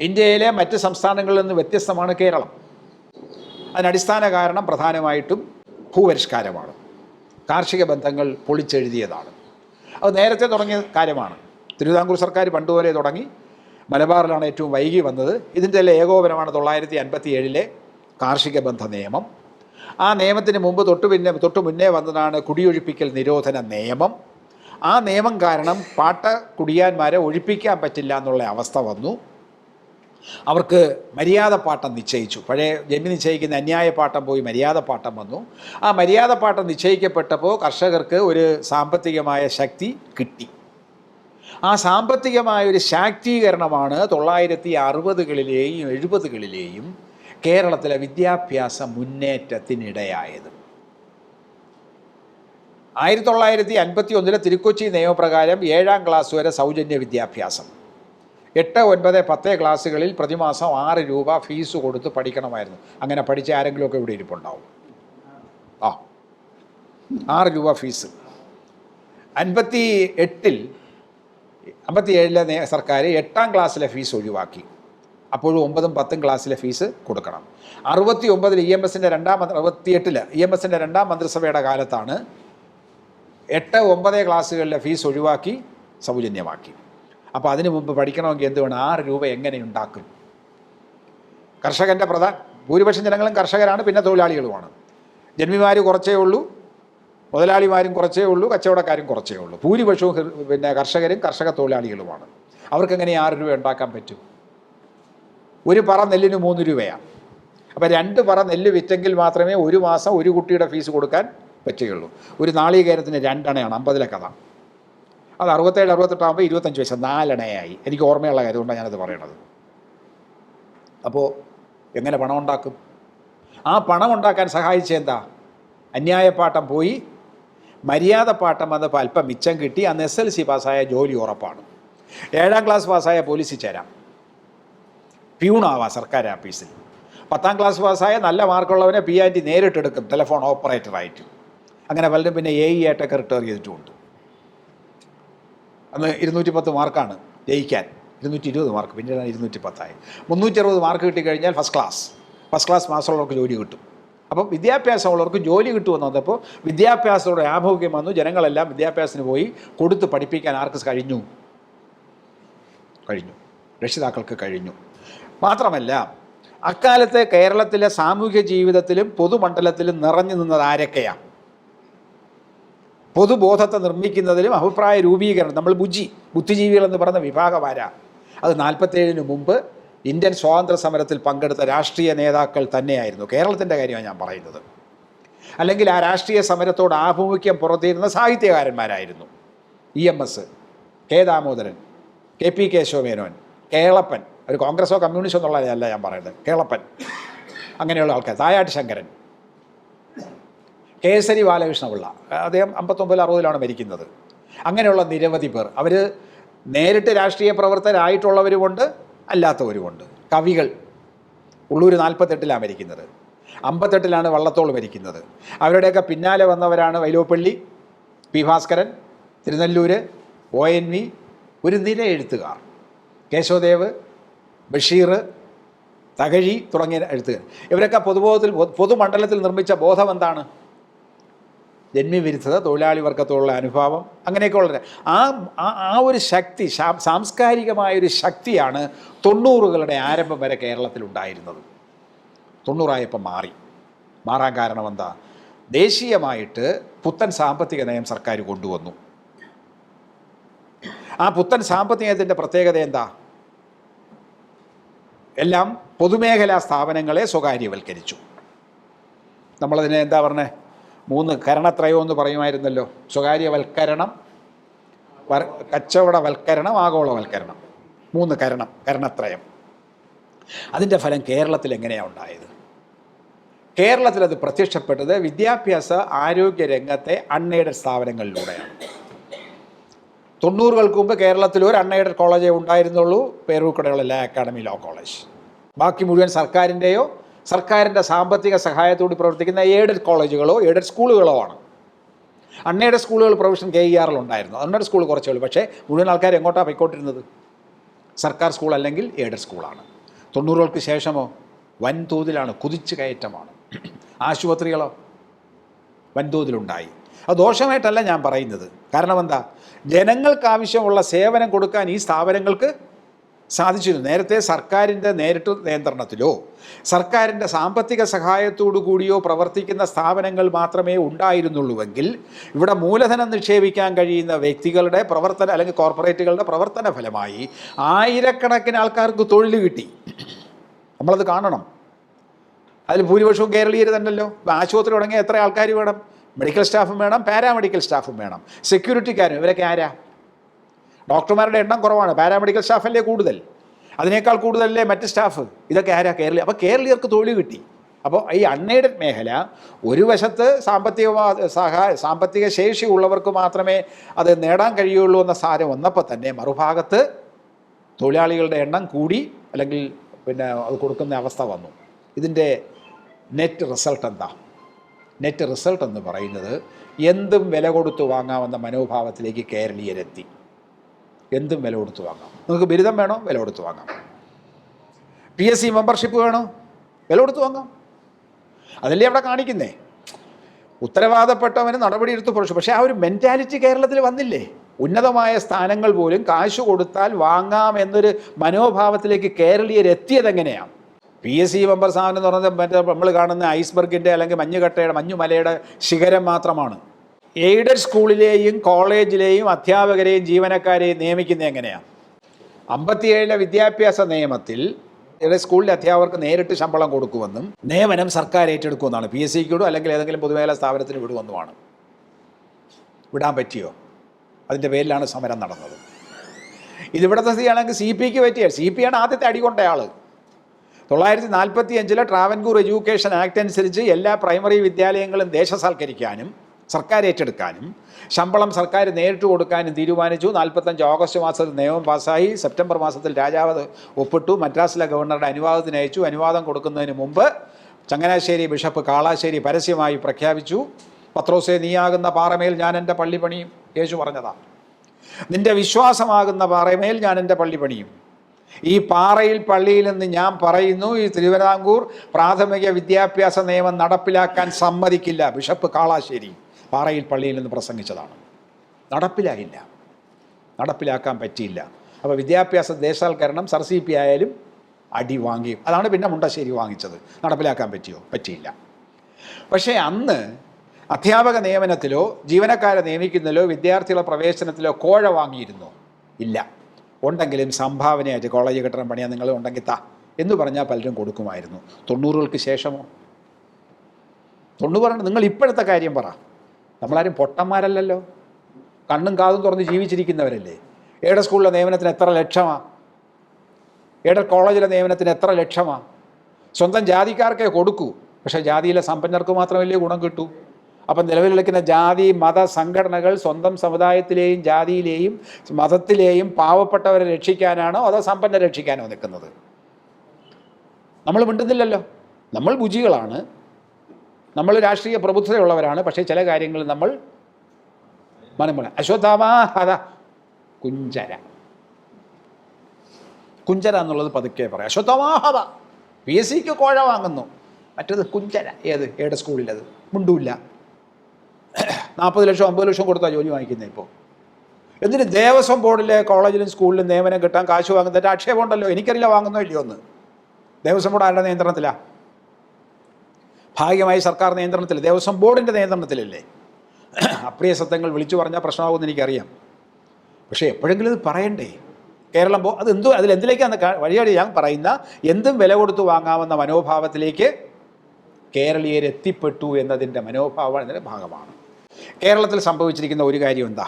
ഇന്ത്യയിലെ മറ്റ് സംസ്ഥാനങ്ങളിൽ നിന്ന് വ്യത്യസ്തമാണ് കേരളം. അതിനടിസ്ഥാന കാരണം പ്രധാനമായിട്ടും ഭൂപരിഷ്കാരമാണ്. കാർഷിക ബന്ധങ്ങൾ പൊളിച്ചെഴുതിയതാണ്. അത് നേരത്തെ തുടങ്ങിയ കാര്യമാണ്. തിരുവിതാംകൂർ സർക്കാർ പണ്ടുപോലെ തുടങ്ങി. മലബാറിലാണ് ഏറ്റവും വൈകി വന്നത്. ഇതിന്റെ ഏകോപനമാണ് തൊള്ളായിരത്തി അൻപത്തി ഏഴിലെ കാർഷിക ബന്ധ നിയമം. ആ നിയമത്തിന് മുമ്പ് തൊട്ട് പിന്നെ തൊട്ട് മുന്നേ വന്നതാണ് കുടിയൊഴിപ്പിക്കൽ നിരോധന നിയമം. ആ നിയമം കാരണം പാട്ട കുടിയാന്മാരെ ഒഴിപ്പിക്കാൻ പറ്റില്ല എന്നുള്ള അവസ്ഥ വന്നു. അവർക്ക് മര്യാദ പാട്ടം നിശ്ചയിച്ചു. പഴയ ജന്മി നിശ്ചയിക്കുന്ന അന്യായ പാട്ടം പോയി മര്യാദ പാട്ടം വന്നു. ആ മര്യാദ പാട്ടം നിശ്ചയിക്കപ്പെട്ടപ്പോൾ കർഷകർക്ക് ഒരു സാമ്പത്തികമായ ശക്തി കിട്ടി. ആ സാമ്പത്തികമായ ഒരു ശാക്തീകരണമാണ് തൊള്ളായിരത്തി അറുപതുകളിലെയും എഴുപതുകളിലെയും കേരളത്തിലെ വിദ്യാഭ്യാസ മുന്നേറ്റത്തിനിടയായത്. ആയിരത്തി തൊള്ളായിരത്തി അൻപത്തി ഒന്നിലെ തിരുക്കൊച്ചി നിയമപ്രകാരം ഏഴാം ക്ലാസ് വരെ സൗജന്യ വിദ്യാഭ്യാസം. എട്ട് ഒൻപത് പത്ത് ക്ലാസ്സുകളിൽ പ്രതിമാസം ആറ് രൂപ ഫീസ് കൊടുത്ത് പഠിക്കണമായിരുന്നു. അങ്ങനെ പഠിച്ച ആരെങ്കിലുമൊക്കെ ഇവിടെ ഇരിപ്പുണ്ടാവും. ആ. ആറ് രൂപ ഫീസ്. അൻപത്തി എട്ടിൽ അമ്പത്തി ഏഴിലെ സർക്കാർ എട്ടാം ക്ലാസ്സിലെ ഫീസ് ഒഴിവാക്കി. അപ്പോഴും ഒമ്പതും പത്തും ക്ലാസ്സിലെ ഫീസ് കൊടുക്കണം. അറുപത്തി ഒമ്പതിൽ ഇ എം എസിന്റെ രണ്ടാം അറുപത്തിയെട്ടിൽ ഇ എം എസിന്റെ രണ്ടാം മന്ത്രിസഭയുടെ കാലത്താണ് എട്ട് ഒമ്പത് ക്ലാസ്സുകളിലെ ഫീസ് ഒഴിവാക്കി സൗജന്യമാക്കി. അപ്പോൾ അതിനു മുമ്പ് പഠിക്കണമെങ്കിൽ എന്ത് ആറ് രൂപ എങ്ങനെ ഉണ്ടാക്കും? കർഷകന്റെ പ്രധാന ഭൂരിപക്ഷം ജനങ്ങളും കർഷകരാണ് പിന്നെ തൊഴിലാളികളുമാണ്. ജന്മിമാർ കുറച്ചേ ഉള്ളൂ മുതലാളിമാരും കുറച്ചേ ഉള്ളൂ കച്ചവടക്കാരും കുറച്ചേ ഉള്ളൂ. ഭൂരിപക്ഷവും പിന്നെ കർഷകരും കർഷക തൊഴിലാളികളുമാണ്. അവർക്ക് എങ്ങനെ ആറ് രൂപ ഉണ്ടാക്കാൻ പറ്റും? ഒരു പറ നെല്ലിന് മൂന്ന് രൂപയാണ് അപ്പോൾ രണ്ട് പറ നെല്ല് വിറ്റെങ്കിൽ മാത്രമേ ഒരു മാസം ഒരു കുട്ടിയുടെ ഫീസ് കൊടുക്കാൻ പറ്റുകയുള്ളൂ. ഒരു നാളികേരത്തിന് രണ്ടണയാണ് അമ്പതിലെ കഥ അത് അറുപത്തേഴ് അറുപത്തെട്ടാകുമ്പോൾ ഇരുപത്തഞ്ച് വയസ്സ്. നാലെണ്ണയായി എനിക്ക് ഓർമ്മയുള്ള കാര്യം കൊണ്ടാണ് ഞാനത് പറയണത്. അപ്പോൾ എങ്ങനെ പണം ഉണ്ടാക്കും? ആ പണം ഉണ്ടാക്കാൻ സഹായിച്ച എന്താ? അന്യായപ്പാട്ടം പോയി. മര്യാദ പാട്ടം വന്നപ്പോൾ അല്പം മിച്ചം കിട്ടി. അന്ന് എസ് എൽ സി പാസ്സായ ജോലി ഉറപ്പാണ്. ഏഴാം ക്ലാസ് പാസ്സായ പോലീസിൽ ചേരാം. പ്യൂണാവാം സർക്കാർ ആഫീസിൽ പത്താം ക്ലാസ് പാസ്സായ നല്ല മാർക്കുള്ളവനെ പി ആന്റി നേരിട്ടെടുക്കും. ടെലിഫോൺ ഓപ്പറേറ്ററായിട്ട്. അങ്ങനെ പലരും പിന്നെ എ ഇ ആയിട്ടൊക്കെ റിട്ടയർ ചെയ്തിട്ടുമുണ്ട്. അന്ന് ഇരുന്നൂറ്റി പത്ത് മാർക്കാണ് ജയിക്കാൻ. ഇരുന്നൂറ്റി ഇരുപത് മാർക്ക് പിന്നെ ഇരുന്നൂറ്റി പത്തായി മുന്നൂറ്റി അറുപത് മാർക്ക് കിട്ടിക്കഴിഞ്ഞാൽ ഫസ്റ്റ് ക്ലാസ് ഫസ്റ്റ് ക്ലാസ് മാസമുള്ളവർക്ക് ജോലി കിട്ടും. അപ്പം വിദ്യാഭ്യാസമുള്ളവർക്ക് ജോലി കിട്ടുമെന്ന് വന്നപ്പോൾ വിദ്യാഭ്യാസത്തോടെ ആഭോഗ്യം വന്നു. ജനങ്ങളെല്ലാം വിദ്യാഭ്യാസത്തിന് പോയി കൊടുത്ത് പഠിപ്പിക്കാൻ ആർക്ക് കഴിഞ്ഞു? കഴിഞ്ഞു. രക്ഷിതാക്കൾക്ക് കഴിഞ്ഞു. മാത്രമല്ല അക്കാലത്തെ കേരളത്തിലെ സാമൂഹ്യ ജീവിതത്തിലും പൊതുമണ്ഡലത്തിലും നിറഞ്ഞു നിന്നത് ആരൊക്കെയാണ് പൊതുബോധത്തെ നിർമ്മിക്കുന്നതിലും അഭിപ്രായ രൂപീകരണം. നമ്മൾ ബുജി ബുദ്ധിജീവികൾ എന്ന് പറയുന്ന വിഭാഗമാരാ അത് നാൽപ്പത്തേഴിന് മുമ്പ് ഇന്ത്യൻ സ്വാതന്ത്ര്യ സമരത്തിൽ പങ്കെടുത്ത രാഷ്ട്രീയ നേതാക്കൾ തന്നെയായിരുന്നു. കേരളത്തിന്റെ കാര്യമാണ് ഞാൻ പറയുന്നത്. അല്ലെങ്കിൽ ആ രാഷ്ട്രീയ സമരത്തോട് ആഭിമുഖ്യം പുറത്തിരുന്ന സാഹിത്യകാരന്മാരായിരുന്നു. E M S K Damodaran K P Kesava Menon Kelappan. ഒരു കോൺഗ്രസോ കമ്മ്യൂണിസ്റ്റോ എന്നുള്ളതല്ല ഞാൻ പറയുന്നത്. കേളപ്പൻ. അങ്ങനെയുള്ള ആൾക്കാർ. തായാട്ട് ശങ്കരൻ. കേസരി ബാലകൃഷ്ണപിള്ള. അദ്ദേഹം അമ്പത്തൊമ്പതിൽ അറുപതിലാണ് മരിക്കുന്നത്. അങ്ങനെയുള്ള നിരവധി പേർ. അവർ നേരിട്ട് രാഷ്ട്രീയ പ്രവർത്തകരായിട്ടുള്ളവരുമുണ്ട് അല്ലാത്തവരുമുണ്ട്. കവികൾ. ഉള്ളൂർ നാൽപ്പത്തെട്ടിലാണ് മരിക്കുന്നത്. അമ്പത്തെട്ടിലാണ് വള്ളത്തോൾ മരിക്കുന്നത്. അവരുടെയൊക്കെ പിന്നാലെ വന്നവരാണ് Vyloppilli P Bhaskaran Thirunelloor O N V ഒരു നിര എഴുത്തുകാർ കേശവദേവ് ബഷീർ തകഴി തുടങ്ങിയ എഴുത്തുകാർ. ഇവരൊക്കെ പൊതുബോധത്തിൽ പൊതുമണ്ഡലത്തിൽ നിർമ്മിച്ച ബോധം എന്താണ്? ജന്മിവിരുദ്ധത തൊഴിലാളി വർഗത്തോടുള്ള അനുഭാവം അങ്ങനെയൊക്കെ ഉള്ളത് ആ ആ- ഒരു ശക്തി സാംസ്കാരികമായൊരു ശക്തിയാണ് തൊണ്ണൂറുകളുടെ ആരംഭം വരെ കേരളത്തിൽ കേരളത്തിലുണ്ടായിരുന്നത് തൊണ്ണൂറായപ്പം മാറി. മാറാൻ കാരണം എന്താ? ദേശീയമായിട്ട് പുത്തൻ സാമ്പത്തിക നയം സർക്കാർ കൊണ്ടുവന്നു. ആ പുത്തൻ സാമ്പത്തിക നയത്തിന്റെ പ്രത്യേകത എന്താ? എല്ലാം പൊതുമേഖലാ സ്ഥാപനങ്ങളെ സ്വകാര്യവൽക്കരിച്ചു. നമ്മളതിനെ എന്താ പറഞ്ഞേ? മൂന്ന് കരണത്രയോ എന്ന് പറയുമായിരുന്നല്ലോ. സ്വകാര്യവൽക്കരണം വർ കച്ചവടവൽക്കരണം ആഗോളവൽക്കരണം. മൂന്ന് കരണം കരണത്രയം. അതിന്റെ ഫലം കേരളത്തിൽ എങ്ങനെയാണ് ഉണ്ടായത്? കേരളത്തിൽ അത് പ്രത്യക്ഷപ്പെട്ടത് വിദ്യാഭ്യാസ ആരോഗ്യ രംഗത്തെ അൺഎയ്ഡഡ് സ്ഥാപനങ്ങളിലൂടെയാണ്. തൊണ്ണൂറുകൾക്ക് മുമ്പ് കേരളത്തിൽ ഒരു അൺഎയ്ഡഡ് കോളേജേ ഉണ്ടായിരുന്നുള്ളൂ. പേരൂർക്കടയുള്ള ലാ അക്കാഡമി ലോ കോളേജ്. ബാക്കി മുഴുവൻ സർക്കാരിന്റെയോ സർക്കാരിന്റെ സാമ്പത്തിക സഹായത്തോട് പ്രവർത്തിക്കുന്ന എയ്ഡഡ് കോളേജുകളോ എയ്ഡഡ് സ്കൂളുകളോ ആണ്. അണ്ണയുടെ സ്കൂളുകൾ പ്രൊവിഷൻ കെ ഇ ആറിൽ ഉണ്ടായിരുന്നു. അണ്ണയുടെ സ്കൂൾ കുറച്ചേ ഉള്ളൂ. പക്ഷേ മുഴുവൻ ആൾക്കാർ എങ്ങോട്ടാണ് പോയിക്കൊണ്ടിരുന്നത്? സർക്കാർ സ്കൂൾ അല്ലെങ്കിൽ എയ്ഡഡ് സ്കൂളാണ് തൊണ്ണൂറുകൾക്ക് ശേഷമോ? വൻതോതിലാണ്. കുതിച്ചു കയറ്റമാണ്. ആശുപത്രികളോ? വൻതോതിലുണ്ടായി. അത് ദോഷമായിട്ടല്ല ഞാൻ പറയുന്നത്. കാരണം എന്താ? ജനങ്ങൾക്ക് ആവശ്യമുള്ള സേവനം കൊടുക്കാൻ ഈ സ്ഥാപനങ്ങൾക്ക് സാധിച്ചിരുന്നു. നേരത്തെ സർക്കാരിന്റെ നേരിട്ട് നിയന്ത്രണത്തിലോ സർക്കാരിന്റെ സാമ്പത്തിക സഹായത്തോടു കൂടിയോ പ്രവർത്തിക്കുന്ന സ്ഥാപനങ്ങൾ മാത്രമേ ഉണ്ടായിരുന്നുള്ളൂവെങ്കിൽ ഇവിടെ മൂലധനം നിക്ഷേപിക്കാൻ കഴിയുന്ന വ്യക്തികളുടെ പ്രവർത്തന അല്ലെങ്കിൽ കോർപ്പറേറ്റുകളുടെ പ്രവർത്തന ഫലമായി ആയിരക്കണക്കിന് ആൾക്കാർക്ക് തൊഴിൽ കിട്ടി. നമ്മളത് കാണണം. അതിൽ ഭൂരിപക്ഷവും കേരളീയർ തന്നെയല്ലോ. ആശുപത്രി തുടങ്ങിയ എത്ര ആൾക്കാർ വേണം? മെഡിക്കൽ സ്റ്റാഫും വേണം പാരാമെഡിക്കൽ സ്റ്റാഫും വേണം. സെക്യൂരിറ്റിക്കാരും ഇവരൊക്കെ ആരാ? ഡോക്ടർമാരുടെ എണ്ണം കുറവാണ്. പാരാമെഡിക്കൽ സ്റ്റാഫല്ലേ കൂടുതൽ? അതിനേക്കാൾ കൂടുതലല്ലേ മറ്റ് സ്റ്റാഫ്? ഇതൊക്കെ ആരാ? കേരളീയ. അപ്പോൾ കേരളീയർക്ക് തൊഴിൽ കിട്ടി. അപ്പോൾ ഈ അൺഎയ്ഡഡ് മേഖല ഒരു വശത്ത് സാമ്പത്തിക സഹായ സാമ്പത്തിക ശേഷി ഉള്ളവർക്ക് മാത്രമേ അത് നേടാൻ കഴിയുള്ളൂ എന്ന സാരം വന്നപ്പോൾ തന്നെ മറുഭാഗത്ത് തൊഴിലാളികളുടെ എണ്ണം കൂടി അല്ലെങ്കിൽ പിന്നെ അത് കൊടുക്കുന്ന അവസ്ഥ വന്നു. ഇതിന്റെ നെറ്റ് റിസൾട്ട് എന്താ? നെറ്റ് റിസൾട്ട് എന്ന് പറയുന്നത് എന്തും വില കൊടുത്ത് വാങ്ങാമെന്ന മനോഭാവത്തിലേക്ക് കേരളീയരെത്തി. എന്തും വില കൊടുത്ത് വാങ്ങാം. നിങ്ങൾക്ക് ബിരുദം വേണോ? വില കൊടുത്ത് വാങ്ങാം. പി എസ് സി മെമ്പർഷിപ്പ് വേണോ? വില കൊടുത്ത് വാങ്ങാം. അതല്ലേ അവിടെ കാണിക്കുന്നേ? ഉത്തരവാദപ്പെട്ടവന് നടപടിയെടുത്ത് പുറത്തു. പക്ഷേ ആ ഒരു മെന്റാലിറ്റി കേരളത്തിൽ വന്നില്ലേ? ഉന്നതമായ സ്ഥാനങ്ങൾ പോലും കാശ് കൊടുത്താൽ വാങ്ങാം എന്നൊരു മനോഭാവത്തിലേക്ക് കേരളീയർ എങ്ങനെയാണ് പി എസ് സി മെമ്പർ സാധനം എന്ന് പറഞ്ഞാൽ മറ്റേ നമ്മൾ കാണുന്ന ഐസ്ബർഗിന്റെ അല്ലെങ്കിൽ മഞ്ഞുകട്ടയുടെ മഞ്ഞുമലയുടെ ശിഖരം മാത്രമാണ്. എയ്ഡഡ് സ്കൂളിലെയും കോളേജിലെയും അധ്യാപകരെയും ജീവനക്കാരെയും നിയമിക്കുന്നത് എങ്ങനെയാണ് അമ്പത്തിയേഴിലെ വിദ്യാഭ്യാസ നിയമത്തിൽ എയ്ഡഡ് സ്കൂളിലെ അധ്യാപകർക്ക് നേരിട്ട് ശമ്പളം കൊടുക്കുമെന്നും നിയമനം സർക്കാർ ഏറ്റെടുക്കുമെന്നാണ്. പി എസ് സിക്ക് വിടും അല്ലെങ്കിൽ ഏതെങ്കിലും പൊതുമേഖലാ സ്ഥാപനത്തിന് വിടുമെന്നുമാണ് വിടാൻ പറ്റിയോ? അതിന്റെ പേരിലാണ് സമരം നടന്നത്. ഇതിവിടുത്തെ സ്ഥിതിയാണെങ്കിൽ സി പിക്ക് പറ്റിയ സി പി ആണ് ആദ്യത്തെ അടികൊണ്ടയാൾ തൊള്ളായിരത്തി നാൽപ്പത്തി അഞ്ചിലെ ട്രാവൻകൂർ എഡ്യൂക്കേഷൻ ആക്ട് അനുസരിച്ച് എല്ലാ പ്രൈമറി വിദ്യാലയങ്ങളും ദേശസാൽക്കരിക്കാനും സർക്കാർ ഏറ്റെടുക്കാനും ശമ്പളം സർക്കാർ നേരിട്ട് കൊടുക്കാനും തീരുമാനിച്ചു. നാൽപ്പത്തഞ്ച് ഓഗസ്റ്റ് മാസത്തിൽ നിയമം പാസ്സായി. സെപ്റ്റംബർ മാസത്തിൽ രാജാവ് ഒപ്പിട്ടു. മദ്രാസിലെ ഗവർണറുടെ അനുവാദത്തിന് അയച്ചു. അനുവാദം കൊടുക്കുന്നതിന് മുമ്പ് ചങ്ങനാശ്ശേരി ബിഷപ്പ് കാളാശ്ശേരി പരസ്യമായി പ്രഖ്യാപിച്ചു. പത്രോസെ നീയാകുന്ന പാറമേൽ ഞാൻ എന്റെ പള്ളി പണിയും. യേശു പറഞ്ഞതാണ് നിന്റെ വിശ്വാസമാകുന്ന പാറമേൽ ഞാൻ എന്റെ പള്ളി പണിയും. ഈ പാറയിൽ പള്ളിയിൽ നിന്ന് ഞാൻ പറയുന്നു ഈ തിരുവിതാംകൂർ പ്രാഥമിക വിദ്യാഭ്യാസ നിയമം നടപ്പിലാക്കാൻ സമ്മതിക്കില്ല ബിഷപ്പ് കാളാശ്ശേരി. പാറയിൽ പള്ളിയിൽ നിന്ന് പ്രസംഗിച്ചതാണ്. നടപ്പിലായില്ല. നടപ്പിലാക്കാൻ പറ്റിയില്ല. അപ്പോൾ വിദ്യാഭ്യാസ ദേശാൽക്കരണം സർ സി പി ആയാലും അടി വാങ്ങി അതാണ് പിന്നെ മുണ്ടശ്ശേരി വാങ്ങിച്ചത്. നടപ്പിലാക്കാൻ പറ്റിയോ? പറ്റിയില്ല. പക്ഷേ അന്ന് അധ്യാപക നിയമനത്തിലോ ജീവനക്കാരെ നിയമിക്കുന്നതിലോ വിദ്യാർത്ഥികളുടെ പ്രവേശനത്തിലോ കോഴ വാങ്ങിയിരുന്നോ? ഇല്ല. ഉണ്ടെങ്കിലും സംഭാവനയായിട്ട് കോളേജ് കെട്ടിടം പണിയാൻ നിങ്ങൾ ഉണ്ടെങ്കിൽ താ എന്ന് പറഞ്ഞാൽ പലരും കൊടുക്കുമായിരുന്നു. തൊണ്ണൂറുകൾക്ക് ശേഷമോ? തൊണ്ണൂറ് നിങ്ങൾ ഇപ്പോഴത്തെ കാര്യം പറ. നമ്മളാരും പൊട്ടന്മാരല്ലല്ലോ. കണ്ണും കാതും തുറന്ന് ജീവിച്ചിരിക്കുന്നവരല്ലേ? ഏടെ സ്കൂളിലെ നിയമനത്തിന് എത്ര ലക്ഷമാണ് ഏടെ കോളേജിലെ നിയമനത്തിന് എത്ര ലക്ഷമാണ് സ്വന്തം ജാതിക്കാർക്കേ കൊടുക്കൂ. പക്ഷേ ജാതിയിലെ സമ്പന്നർക്ക് മാത്രമല്ലേ ഗുണം കിട്ടൂ. അപ്പം നിലവിൽ നിൽക്കുന്ന ജാതി മത സംഘടനകൾ സ്വന്തം സമുദായത്തിലെയും ജാതിയിലെയും മതത്തിലെയും പാവപ്പെട്ടവരെ രക്ഷിക്കാനാണോ അതോ സമ്പന്നരെ രക്ഷിക്കാനോ നിൽക്കുന്നത്? നമ്മൾ മിണ്ടുന്നില്ലല്ലോ. നമ്മൾ ബുജികളാണ് നമ്മൾ രാഷ്ട്രീയ പ്രബുദ്ധതയുള്ളവരാണ് പക്ഷേ ചില കാര്യങ്ങൾ നമ്മൾ മനമുല അശ്വത്ഥാമാ അതാ കുഞ്ചര. കുഞ്ചര എന്നുള്ളത് പതുക്കെ പറയാം. അശ്വത്ഥമാഹത പി എസ് സിക്ക് കോഴ വാങ്ങുന്നു. മറ്റത് കുഞ്ചര. ഏത്? ഏടെ സ്കൂളിലത്? മുണ്ടൂല്ല. നാൽപ്പത് ലക്ഷം അമ്പത് ലക്ഷം കൊടുത്താൽ ജോലി വാങ്ങിക്കുന്നത് ഇപ്പോൾ എന്തിന് ദേവസ്വം ബോർഡിലെ കോളേജിലും സ്കൂളിലും നിയമനം കിട്ടാൻ കാശ് വാങ്ങുന്നതിന്റെ ആക്ഷേപം ഉണ്ടല്ലോ എനിക്കറിയില്ല വാങ്ങുന്നോ ഇല്ലയോ ഒന്ന് ദേവസ്വം ബോർഡ് ആരുടെ നിയന്ത്രണത്തിലാണ് ഭാഗ്യമായി സർക്കാർ നിയന്ത്രണത്തിൽ ദേവസ്വം ബോർഡിന്റെ നിയന്ത്രണത്തിലല്ലേ? അപ്രിയ സത്യങ്ങൾ വിളിച്ചു പറഞ്ഞാൽ പ്രശ്നമാകുമെന്ന് എനിക്കറിയാം. പക്ഷേ എപ്പോഴെങ്കിലും ഇത് പറയണ്ടേ? കേരളം പോ അതെന്തോ അതിലെന്തിലേക്കാണ് വഴിയാടി ഞാൻ പറയുന്ന എന്തും വില കൊടുത്തു വാങ്ങാവുന്ന മനോഭാവത്തിലേക്ക് കേരളീയരെത്തിപ്പെട്ടു എന്നതിന്റെ മനോഭാവം അതിന്റെ ഭാഗമാണ്. കേരളത്തിൽ സംഭവിച്ചിരിക്കുന്ന ഒരു കാര്യം എന്താ?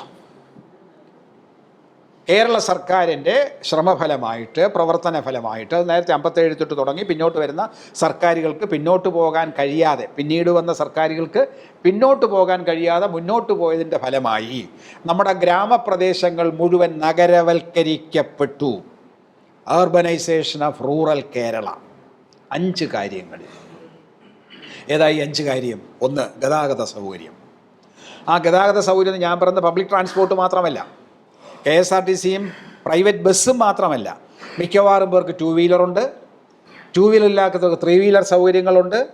കേരള സർക്കാരിന്റെ ശ്രമഫലമായിട്ട് പ്രവർത്തന ഫലമായിട്ട് നേരത്തെ അമ്പത്തേഴ് തൊട്ട് തുടങ്ങി പിന്നോട്ട് വരുന്ന സർക്കാരുകൾക്ക് പിന്നോട്ട് പോകാൻ കഴിയാതെ പിന്നീട് വന്ന സർക്കാരുകൾക്ക് പിന്നോട്ട് പോകാൻ കഴിയാതെ മുന്നോട്ട് പോയതിന്റെ ഫലമായി നമ്മുടെ ഗ്രാമപ്രദേശങ്ങൾ മുഴുവൻ നഗരവൽക്കരിക്കപ്പെട്ടു. അർബനൈസേഷൻ ഓഫ് റൂറൽ കേരള അഞ്ച് കാര്യങ്ങളിൽ ഏതായി അഞ്ച് കാര്യം? ഒന്ന് ഗതാഗത സൗകര്യം. ആ ഗതാഗത സൗകര്യം ഞാൻ പറയുന്നത് പബ്ലിക് ട്രാൻസ്പോർട്ട് മാത്രമല്ല. കെ എസ് ആർ ടി സിയും പ്രൈവറ്റ് ബസ്സും മാത്രമല്ല. മിക്കവാറും പേർക്ക് ടു വീലറുണ്ട് ടു വീലർ ഇല്ലാത്തവർക്ക് ത്രീ വീലർ സൗകര്യങ്ങളുണ്ട്.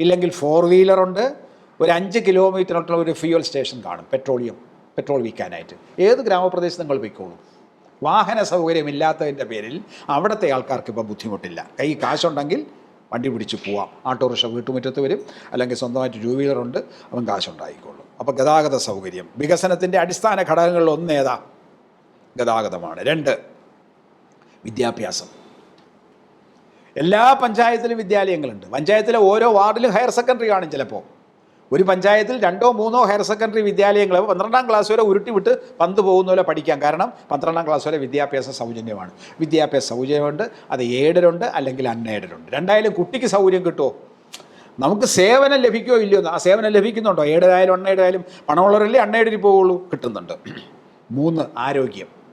ഇല്ലെങ്കിൽ ഫോർ വീലറുണ്ട് ഒരു അഞ്ച് കിലോമീറ്ററിനുള്ള ഒരു ഫ്യൂവൽ സ്റ്റേഷൻ കാണും. പെട്രോളിയം പെട്രോൾ വിൽക്കാനായിട്ട്. ഏത് ഗ്രാമപ്രദേശത്ത് നിങ്ങൾ പോയിക്കോളൂ? വാഹന സൗകര്യമില്ലാത്തതിന്റെ പേരിൽ അവിടുത്തെ ആൾക്കാർക്ക് ഇപ്പോൾ ബുദ്ധിമുട്ടില്ല. കൈ കാശുണ്ടെങ്കിൽ വണ്ടി പിടിച്ച് പോവാം. ഓട്ടോറിക്ഷ വീട്ടുമുറ്റത്ത് വരും. അല്ലെങ്കിൽ സ്വന്തമായിട്ട് ടൂ വീലറുണ്ട് അവൻ കാശുണ്ടായിക്കോളും. അപ്പോൾ ഗതാഗത സൗകര്യം. വികസനത്തിന്റെ അടിസ്ഥാന ഘടകങ്ങളിൽ ഏതാ? ഗതാഗതമാണ്. രണ്ട് വിദ്യാഭ്യാസം. എല്ലാ പഞ്ചായത്തിലും വിദ്യാലയങ്ങളുണ്ട്. പഞ്ചായത്തിലെ ഓരോ വാർഡിലും ഹയർ സെക്കൻഡറി കാണും ചിലപ്പോൾ ഒരു പഞ്ചായത്തിൽ രണ്ടോ മൂന്നോ ഹയർ സെക്കൻഡറി വിദ്യാലയങ്ങൾ പന്ത്രണ്ടാം ക്ലാസ് വരെ ഉരുട്ടി വിട്ട് പന്ത് പോകുന്ന പോലെ പഠിക്കാം. കാരണം പന്ത്രണ്ടാം ക്ലാസ് വരെ വിദ്യാഭ്യാസം സൗജന്യമാണ്. വിദ്യാഭ്യാസ സൗജന്യമുണ്ട് അത് ഏഡരുണ്ട് അല്ലെങ്കിൽ അൺഎയ്ഡഡുണ്ട് രണ്ടായാലും കുട്ടിക്ക് സൗകര്യം കിട്ടുമോ നമുക്ക് സേവനം ലഭിക്കുമോ ഇല്ലയോ? ആ സേവനം ലഭിക്കുന്നുണ്ടോ? എയ്ഡായാലും അൺഎയ്ഡായാലും പണമുള്ളവരല്ലേ അൺഎയ്ഡിൽ പോവുള്ളൂ? കിട്ടുന്നുണ്ട്. മൂന്ന് ആരോഗ്യം.